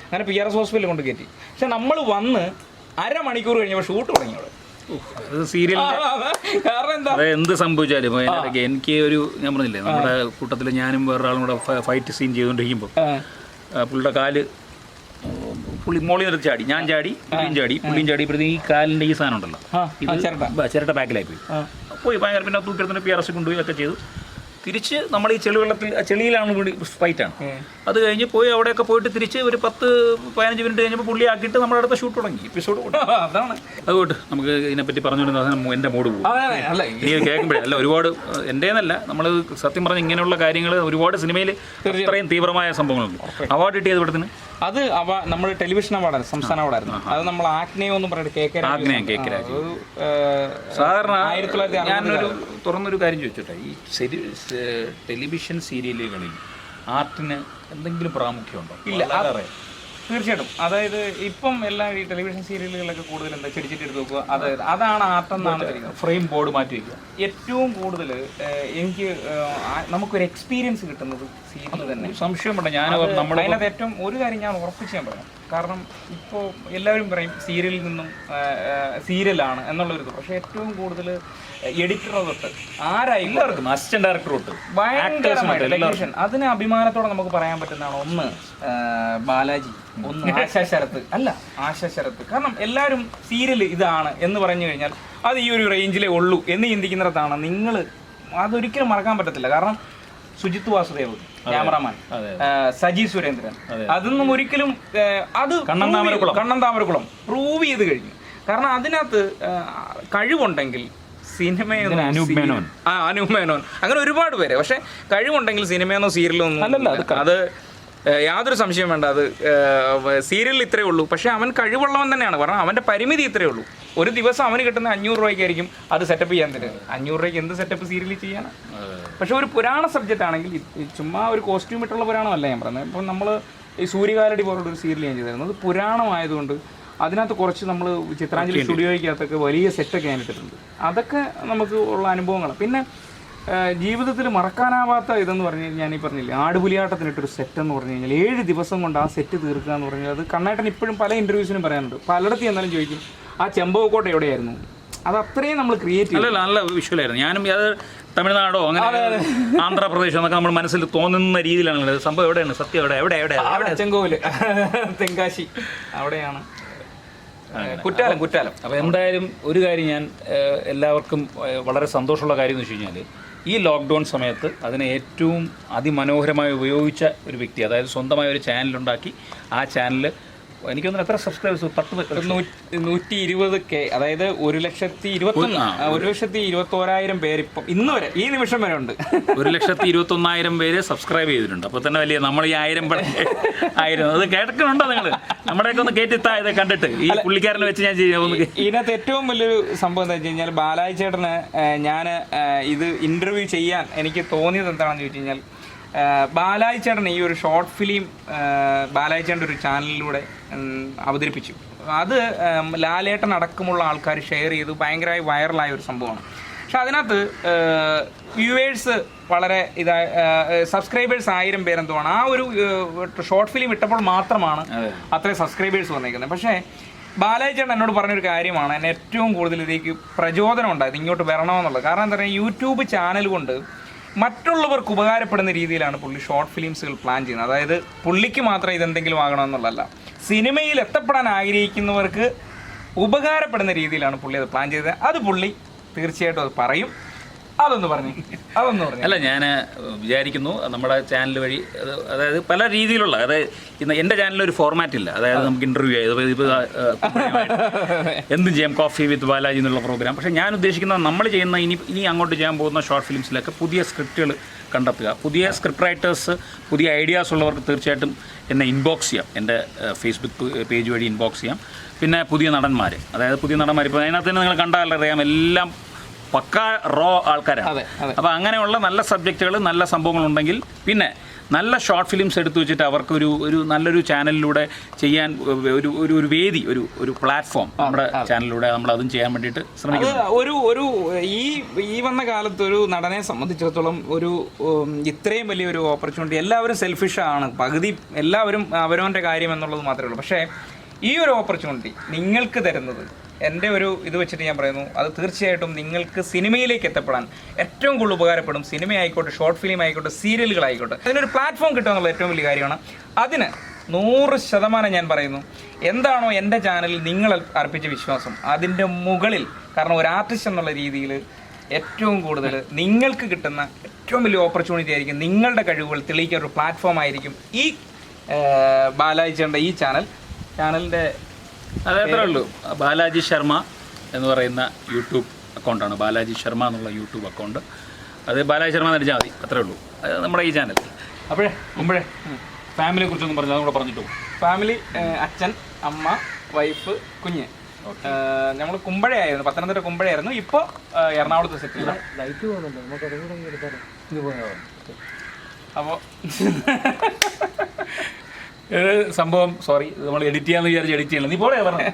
അങ്ങനെ പി ആർ എസ് ഹോസ്പിറ്റലിൽ കൊണ്ട് കയറ്റി. പക്ഷെ നമ്മൾ വന്ന് അരമണിക്കൂർ കഴിഞ്ഞപ്പോൾ ഷൂട്ട് തുടങ്ങി എന്താ? അത് എന്ത് സംഭവിച്ചാലും അതിനിടയ്ക്ക് എനിക്ക് ഒരു ഞാൻ പറഞ്ഞില്ലേ നമ്മുടെ കൂട്ടത്തിൽ ഞാനും വേറൊരാളും കൂടെ ഫൈറ്റ് സീൻ ചെയ്തുകൊണ്ടിരിക്കുമ്പോൾ പുള്ളിയുടെ കാൽ പുള്ളി മോളി നിർത്തി ചാടി ഞാൻ ചാടി പുള്ളിയും ചാടി പുള്ളിയും ചാടി ഇപ്പോഴത്തേക്ക് ഈ കാലിന്റെ ഈ സാധനം ഉണ്ടല്ലോ. ചിരട്ട. ബാക്കിലായി പോയി. പോയി ഭയങ്കര പിന്നെ തൂക്കിയെടുത്തിട്ട് പി ആർ എസ് കൊണ്ടുപോയി ഒക്കെ ചെയ്തു. തിരിച്ച് നമ്മൾ ഈ ചെളിവെള്ളത്തിൽ ചെളിയിലാണ് കൂടി ഫൈറ്റാണ്. അത് കഴിഞ്ഞ് പോയി അവിടെയൊക്കെ പോയിട്ട് തിരിച്ച് ഒരു പത്ത് പതിനഞ്ച് മിനിറ്റ് കഴിഞ്ഞപ്പോൾ പുള്ളി ആക്കിയിട്ട് നമ്മുടെ അടുത്ത ഷൂട്ട് തുടങ്ങി എപ്പിസോഡ് അതാണ്. അതുകൊണ്ട് നമുക്ക് ഇതിനെപ്പറ്റി പറഞ്ഞുകൊണ്ടിരുന്ന എന്റെ മൂഡ് പോകും നീ കേൾക്കുമ്പോഴേ അല്ല ഒരുപാട് എന്റെന്നല്ല എന്റേന്നല്ല നമ്മൾ സത്യം പറഞ്ഞ ഇങ്ങനെയുള്ള കാര്യങ്ങൾ ഒരുപാട് സിനിമയിൽ ഇത്രയും തീവ്രമായ സംഭവങ്ങളുണ്ട്. അവാർഡ് കിട്ടിയത് ഇവിടത്തിന് അത് അവ നമ്മൾ ടെലിവിഷൻ അവാർഡാണ് സംസ്ഥാന അവാർഡായിരുന്നു. അത് നമ്മൾ ആഗ്നേയം എന്ന് പറഞ്ഞിട്ട് കേക്ക് സാധാരണ ആയിരത്തി തൊള്ളായിരത്തി ഞാനൊരു തുറന്നൊരു കാര്യം ചോദിച്ചോട്ടെ? ഈ ടെലിവിഷൻ സീരിയലുകളിൽ ആർട്ടിന് എന്തെങ്കിലും പ്രാമുഖ്യമുണ്ടോ? ഇല്ല. തീർച്ചയായിട്ടും. അതായത് ഇപ്പം എല്ലാ ഈ ടെലിവിഷൻ സീരിയലുകളൊക്കെ കൂടുതൽ എന്താ ചെടിച്ചിട്ട് എടുത്ത് നോക്കുക അതായത് അതാണ് ആർട്ടെന്നാണ് ഫ്രെയിം ബോർഡ് മാറ്റി വയ്ക്കുക ഏറ്റവും കൂടുതൽ എനിക്ക് നമുക്കൊരു എക്സ്പീരിയൻസ് കിട്ടുന്നത് സീരിയൽ തന്നെ. സംശയം സംശയമുണ്ട് ഞാൻ നമ്മുടെ അതിനകത്ത് ഏറ്റവും ഒരു കാര്യം ഞാൻ ഉറപ്പിച്ച് ഞാൻ പറയാം. കാരണം ഇപ്പോൾ എല്ലാവരും പറയും സീരിയലിൽ നിന്നും സീരിയലാണ് എന്നുള്ളൊരു ഇത് പക്ഷേ ഏറ്റവും കൂടുതൽ എഡിറ്റർ തൊട്ട് ആരായി എല്ലാവർക്കും അസിസ്റ്റന്റ് ഡയറക്ടർ തൊട്ട് ഭയങ്കരമായിട്ട് ടെക്നീഷ്യൻ. അതിന് അഭിമാനത്തോടെ നമുക്ക് പറയാൻ പറ്റുന്നതാണ് ഒന്ന് ബാലാജി ഒന്ന് ആശാ ശരത്ത് അല്ല ആശാ ശരത്ത് കാരണം എല്ലാവരും സീരിയൽ ഇതാണ് എന്ന് പറഞ്ഞു കഴിഞ്ഞാൽ അത് ഈ ഒരു റേഞ്ചിലേ ഉള്ളൂ. എന്ന് ചിന്തിക്കുന്നിടത്താണ്. നിങ്ങൾ അതൊരിക്കലും മറക്കാൻ പറ്റത്തില്ല. കാരണം സുജിത് വാസുദേവ് ക്യാമറാമാൻ. സജി സുരേന്ദ്രൻ. അതൊന്നും ഒരിക്കലും അത് കണ്ണൻ താമരക്കുളം. കണ്ണൻ താമരക്കുളം പ്രൂവ് ചെയ്ത് കഴിഞ്ഞു. കാരണം അതിനകത്ത് കഴിവുണ്ടെങ്കിൽ സിനിമയെന്നോ അനൂപ് മേനോൻ. ആ അനൂപ് മേനോൻ. അങ്ങനെ ഒരുപാട് പേര്. പക്ഷെ കഴിവുണ്ടെങ്കിൽ സിനിമയെന്നോ സീരിയലോ ഒന്നും അത് യാതൊരു സംശയം വേണ്ട. അത് സീരിയലിൽ ഇത്രയേ ഉള്ളൂ. പക്ഷേ അവൻ കഴിവുള്ളവൻ തന്നെയാണ്. കാരണം അവന്റെ പരിമിതി ഇത്രയേ ഉള്ളൂ. ഒരു ദിവസം അവന് കിട്ടുന്ന അഞ്ഞൂറ് രൂപയ്ക്കായിരിക്കും അത് സെറ്റപ്പ് ചെയ്യാൻ തരുന്നത് അഞ്ഞൂറ് രൂപയ്ക്ക് എന്ത് സെറ്റപ്പ് സീരിയലിൽ ചെയ്യാൻ പക്ഷേ ഒരു പുരാണ സബ്ജക്റ്റ് ആണെങ്കിൽ ചുമ്മാ ഒരു കോസ്റ്റ്യൂം ഇട്ടുള്ള പുരാണമല്ല ഞാൻ പറയുന്നത് ഇപ്പം നമ്മൾ ഈ സൂര്യകാലടി പോലുള്ള ഒരു സീരിയൽ ഞാൻ ചെയ്തിരുന്നത്. അത് പുരാണമായതുകൊണ്ട് അതിനകത്ത് കുറച്ച് നമ്മൾ ചിത്രാഞ്ജലി സ്റ്റുഡിയോയ്ക്കകത്തൊക്കെ വലിയ സെറ്റൊക്കെ ഞാൻ ഇട്ടിട്ടുണ്ട്. അതൊക്കെ നമുക്ക് ഉള്ള അനുഭവങ്ങളാണ്. പിന്നെ ജീവിതത്തിൽ മറക്കാനാവാത്ത ഇതെന്ന് പറഞ്ഞു കഴിഞ്ഞാൽ ഞാനീ പറഞ്ഞില്ലേ ആടുപുലിയാട്ടത്തിനിട്ടൊരു സെറ്റ് എന്ന് പറഞ്ഞു കഴിഞ്ഞാൽ ഏഴ് ദിവസം കൊണ്ട് ആ സെറ്റ് തീർക്കുക എന്ന് പറഞ്ഞാൽ അത് കണ്ണേട്ടൻ ഇപ്പോഴും പല ഇന്റർവ്യൂസിനും പറയാനുണ്ട് പലയിടത്ത് എന്നാലും ചോദിക്കും ആ ചെമ്പകക്കോട്ട എവിടെയായിരുന്നു? അത് അത്രയും നമ്മൾ ക്രിയേറ്റ് ചെയ്തു. അല്ലല്ല നല്ല വിഷ്വലായിരുന്നു ഞാനും അത് തമിഴ്നാടോ അങ്ങനെ ആന്ധ്രാപ്രദേശോ എന്നൊക്കെ നമ്മൾ മനസ്സിൽ തോന്നുന്ന രീതിയിലാണ് സംഭവം എവിടെയാണ്? സത്യം എവിടെ? എവിടെ എവിടെ? അവിടെ അച്ചൻകോവിൽ തെങ്കാശി. അവിടെയാണ്. കുറ്റാലം കുറ്റാലം. അപ്പോൾ എന്തായാലും ഒരു കാര്യം ഞാൻ എല്ലാവർക്കും വളരെ സന്തോഷമുള്ള കാര്യം എന്ന് വെച്ച് കഴിഞ്ഞാൽ ഈ ലോക്ക്ഡൗൺ സമയത്ത് അതിനെ ഏറ്റവും അതിമനോഹരമായി ഉപയോഗിച്ച ഒരു വ്യക്തി അതായത് സ്വന്തമായ ഒരു ചാനലുണ്ടാക്കി ആ ചാനൽ എനിക്കൊന്നും എത്ര സബ്സ്ക്രൈബേഴ്സ് പത്ത് നൂറ്റി- ഇരുപത് കെ അതായത് ഒരു ലക്ഷത്തി ആ, ഒരു ലക്ഷത്തി ഇരുപത്തോരായിരം പേര് ഇപ്പം ഇന്ന് വരെ ഈ നിമിഷം വരെ ഉണ്ട്. ഒരു ലക്ഷത്തി ഇരുപത്തൊന്നായിരം പേര് സബ്സ്ക്രൈബ് ചെയ്തിട്ടുണ്ട്. അപ്പോൾ തന്നെ വലിയ നമ്മൾ ഈ ആയിരം പട ആയിരം അത് കേൾക്കുന്നുണ്ടോ നിങ്ങൾ നമ്മുടെയൊക്കെ ഒന്ന് കേട്ടിത്താ ഇത് കണ്ടിട്ട്. ഈ പുള്ളിക്കാരനെ വെച്ച് ഞാൻ ഇതിനകത്ത് ഏറ്റവും വലിയൊരു സംഭവം എന്താ വെച്ച് കഴിഞ്ഞാൽ ബാലാജി ചേട്ടന് ഞാൻ ഇത് ഇന്റർവ്യൂ ചെയ്യാൻ എനിക്ക് തോന്നിയത് എന്താണെന്ന് ചോദിച്ചു കഴിഞ്ഞാൽ ആ, ബാലാജി ചേട്ടൻ ഈ ഒരു ഷോർട്ട് ഫിലിം ബാലായി ചേട്ടന്റെ ഒരു ചാനലിലൂടെ അവതരിപ്പിച്ചു. അത് ലാലേട്ടൻ അടക്കമുള്ള ആൾക്കാർ ഷെയർ ചെയ്തു. ഭയങ്കരമായി വൈറലായ ഒരു സംഭവമാണ്. പക്ഷെ അതിനകത്ത് വ്യൂവേഴ്സ് വളരെ ഇതാ സബ്സ്ക്രൈബേഴ്സ് ആയിരം പേരെന്തോആണ് ആ ഒരു ഷോർട്ട് ഫിലിം ഇട്ടപ്പോൾ മാത്രമാണ് അത്രയും സബ്സ്ക്രൈബേഴ്സ് വന്നേക്കുന്നത്. പക്ഷേ ബാലാജി ചേട്ടൻ എന്നോട് പറഞ്ഞൊരു കാര്യമാണ്. എന്നെ ഏറ്റവും കൂടുതൽ ഇതിലേക്ക് പ്രചോദനം ഉണ്ടായത് ഇങ്ങോട്ട് വരണമെന്നുള്ളത്. കാരണം എന്താ പറയുക യൂട്യൂബ് ചാനൽ കൊണ്ട് മറ്റുള്ളവർക്ക് ഉപകാരപ്പെടുന്ന രീതിയിലാണ് പുള്ളി ഷോർട്ട് ഫിലിംസുകൾ പ്ലാൻ ചെയ്യുന്നത്. അതായത് പുള്ളിക്ക് മാത്രം ഇതെന്തെങ്കിലും ആകണമെന്നുള്ളതല്ല സിനിമയിൽ എത്തപ്പെടാൻ ആഗ്രഹിക്കുന്നവർക്ക് ഉപകാരപ്പെടുന്ന രീതിയിലാണ് പുള്ളി അത് പ്ലാൻ ചെയ്തത്. അത് പുള്ളി തീർച്ചയായിട്ടും അത് പറയും. അതൊന്ന് പറഞ്ഞു. അതൊന്ന് പറഞ്ഞു. അല്ല ഞാൻ വിചാരിക്കുന്നു നമ്മുടെ ചാനൽ വഴി അതായത് പല രീതിയിലുള്ള അതായത് എന്റെ എന്റെ ചാനലിൽ ഒരു ഫോർമാറ്റ് ഇല്ല. അതായത് നമുക്ക് ഇന്റർവ്യൂ ഇപ്പോൾ എന്തും ചെയ്യാം. കോഫി വിത്ത് ബാലാജി എന്നുള്ള പ്രോഗ്രാം പക്ഷേ ഞാൻ ഉദ്ദേശിക്കുന്ന നമ്മൾ ചെയ്യുന്ന ഇനി ഇനി അങ്ങോട്ട് ചെയ്യാൻ പോകുന്ന ഷോർട്ട് ഫിലിംസിലൊക്കെ പുതിയ സ്ക്രിപ്റ്റുകൾ കണ്ടെത്തുക. പുതിയ സ്ക്രിപ്റ്റ് റൈറ്റേഴ്സ് പുതിയ ഐഡിയാസ് ഉള്ളവർക്ക് തീർച്ചയായിട്ടും എന്നെ ഇൻബോക്സ് ചെയ്യാം. എന്റെ ഫേസ്ബുക്ക് പേജ് വഴി ഇൻബോക്സ് ചെയ്യാം. പിന്നെ പുതിയ നടന്മാർ അതായത് പുതിയ നടന്മാർ ഇപ്പോൾ അതിനകത്ത് തന്നെ നിങ്ങൾ കണ്ടാലറിയാം എല്ലാം പക്ക റോ ആൾക്കാരാണ്. അപ്പോൾ അങ്ങനെയുള്ള നല്ല സബ്ജക്റ്റുകൾ നല്ല സംഭവങ്ങൾ ഉണ്ടെങ്കിൽ പിന്നെ നല്ല ഷോർട്ട് ഫിലിംസ് എടുത്തു വെച്ചിട്ട് അവർക്ക് ഒരു ഒരു നല്ലൊരു ചാനലിലൂടെ ചെയ്യാൻ ഒരു ഒരു ഒരു വേദി ഒരു ഒരു പ്ലാറ്റ്ഫോം നമ്മുടെ ചാനലിലൂടെ നമ്മൾ അതും ചെയ്യാൻ വേണ്ടിയിട്ട് ശ്രമിക്കുന്നത് ശ്രമിക്കുന്നു ഒരു ഒരു ഈ ഈ വന്ന കാലത്ത് ഒരു നടനെ സംബന്ധിച്ചിടത്തോളം ഒരു ഇത്രയും വലിയൊരു ഓപ്പർച്യൂണിറ്റി എല്ലാവരും സെൽഫിഷാണ് പകുതി എല്ലാവരും അവരവന്റെ കാര്യം എന്നുള്ളത് മാത്രമേ ഉള്ളൂ. പക്ഷേ ഈ ഒരു ഓപ്പർച്യൂണിറ്റി നിങ്ങൾക്ക് തരുന്നത് എന്റെ ഒരു ഇത് വെച്ചിട്ട് ഞാൻ പറയുന്നു അത് തീർച്ചയായിട്ടും നിങ്ങൾക്ക് സിനിമയിലേക്ക് എത്തപ്പെടാൻ ഏറ്റവും കൂടുതൽ ഉപകാരപ്പെടും. സിനിമ ആയിക്കോട്ടെ ഷോർട്ട് ഫിലിം ആയിക്കോട്ടെ സീരിയലുകളായിക്കോട്ടെ. അതിനൊരു പ്ലാറ്റ്ഫോം കിട്ടുക ഏറ്റവും വലിയ കാര്യമാണ്. അതിന് നൂറ് ശതമാനം ഞാൻ പറയുന്നു എന്താണോ എന്റെ ചാനലിൽ നിങ്ങൾ അർപ്പിച്ച വിശ്വാസം. അതിന്റെ മുകളിൽ കാരണം ഒരു ആർട്ടിസ്റ്റ് എന്നുള്ള രീതിയിൽ ഏറ്റവും കൂടുതൽ നിങ്ങൾക്ക് കിട്ടുന്ന ഏറ്റവും വലിയ ഓപ്പർച്യൂണിറ്റി ആയിരിക്കും നിങ്ങളുടെ കഴിവുകൾ തെളിയിക്കാൻ ഒരു പ്ലാറ്റ്ഫോം ആയിരിക്കും ഈ ബാലാജി ഈ ചാനൽ ചാനലിന്റെ അത് അത്രേ ഉള്ളൂ. ബാലാജി ശർമ്മ എന്ന് പറയുന്ന യൂട്യൂബ് അക്കൗണ്ടാണ്. ബാലാജി ശർമ്മ എന്നുള്ള യൂട്യൂബ് അക്കൗണ്ട്. അത് ബാലാജി ശർമ്മ എന്ന് അടിച്ചാൽ മതി. അത്രേ ഉള്ളൂ. അത് നമ്മുടെ ഈ ചാനൽ അപ്പോഴേ മുമ്പഴേ ഫാമിലിയെ കുറിച്ചൊന്നും പറഞ്ഞു അതും കൂടെ പറഞ്ഞിട്ടു ഫാമിലി അച്ഛൻ അമ്മ വൈഫ് കുഞ്ഞ്. നമ്മൾ കുമ്പഴയായിരുന്നു പത്തനംതിട്ട കുമ്പഴയായിരുന്നു ഇപ്പോൾ എറണാകുളത്ത് സെറ്റിൽ അപ്പോൾ ഇത് സംഭവം സോറി നമ്മൾ എഡിറ്റ് ചെയ്യാന്ന് വിചാരിച്ച് എഡിറ്റ് ചെയ്യണം നീ പോലെ പറഞ്ഞു.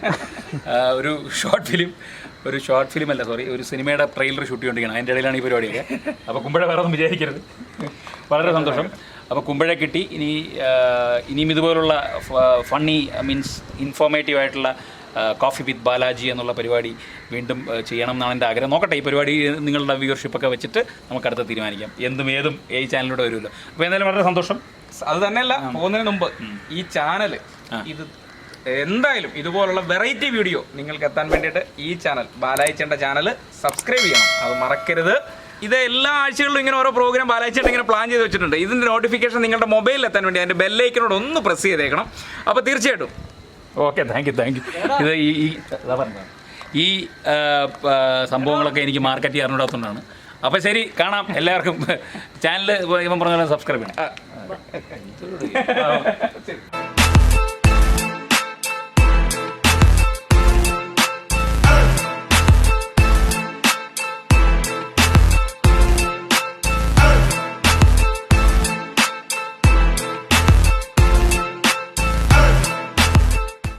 ഒരു ഷോർട്ട് ഫിലിം ഒരു ഷോർട്ട് ഫിലിം അല്ല സോറി ഒരു സിനിമയുടെ ട്രെയിലർ ഷൂട്ട് ചെയ്തുകൊണ്ടിരിക്കണം അതിന്റെ ഇടയിലാണ് ഈ പരിപാടിയൊക്കെ. അപ്പോൾ കുമ്പഴ വേറെ ഒന്നും വിചാരിക്കരുത്. വളരെ സന്തോഷം. അപ്പോൾ കുമ്പഴ കിട്ടി. ഇനി ഇനിയും ഇതുപോലുള്ള ഫണ്ണി മീൻസ് ഇൻഫോർമേറ്റീവ് ആയിട്ടുള്ള കോഫി വിത്ത് ബാലാജി എന്നുള്ള പരിപാടി വീണ്ടും ചെയ്യണം എന്നാണ് എന്റെ ആഗ്രഹം. നോക്കട്ടെ ഈ പരിപാടി നിങ്ങളുടെ വ്യൂവർഷിപ്പ് ഒക്കെ വെച്ചിട്ട് നമുക്ക് അടുത്ത് തീരുമാനിക്കാം. എന്തും ഏതും ഈ ചാനലിലൂടെ വരുമല്ലോ. അപ്പോൾ എന്തായാലും വളരെ സന്തോഷം. അത് തന്നെയല്ല പോകുന്നതിന് മുമ്പ് ഈ ചാനൽ ഇത് എന്തായാലും ഇതുപോലുള്ള വെറൈറ്റി വീഡിയോ നിങ്ങൾക്ക് എത്താൻ വേണ്ടിയിട്ട് ഈ ചാനൽ ബാലായിച്ചേണ്ട ചാനൽ സബ്സ്ക്രൈബ് ചെയ്യണം. അത് മറക്കരുത്. ഇത് എല്ലാ ആഴ്ചകളിലും ഇങ്ങനെ ഓരോ പ്രോഗ്രാം ബാലായിച്ചേണ്ട ഇങ്ങനെ പ്ലാൻ ചെയ്ത് വെച്ചിട്ടുണ്ട്. ഇതിന്റെ നോട്ടിഫിക്കേഷൻ നിങ്ങളുടെ മൊബൈലിൽ എത്താൻ വേണ്ടി അതിന്റെ ബെല്ലൈക്കനോട് ഒന്ന് പ്രസ് ചെയ്തേക്കണം. അപ്പോൾ തീർച്ചയായിട്ടും okay thank you thank you ഇത് ഈ ഈ സംഭവങ്ങളൊക്കെ എനിക്ക് മാർക്കറ്റ് ചെയ്യാറുണ്ടാത്തതുകൊണ്ടാണ് അപ്പോൾ ശരി കാണാം. എല്ലാവർക്കും. ചാനൽ ഇവൻ പറഞ്ഞ സബ്സ്ക്രൈബ് ചെയ്യണം.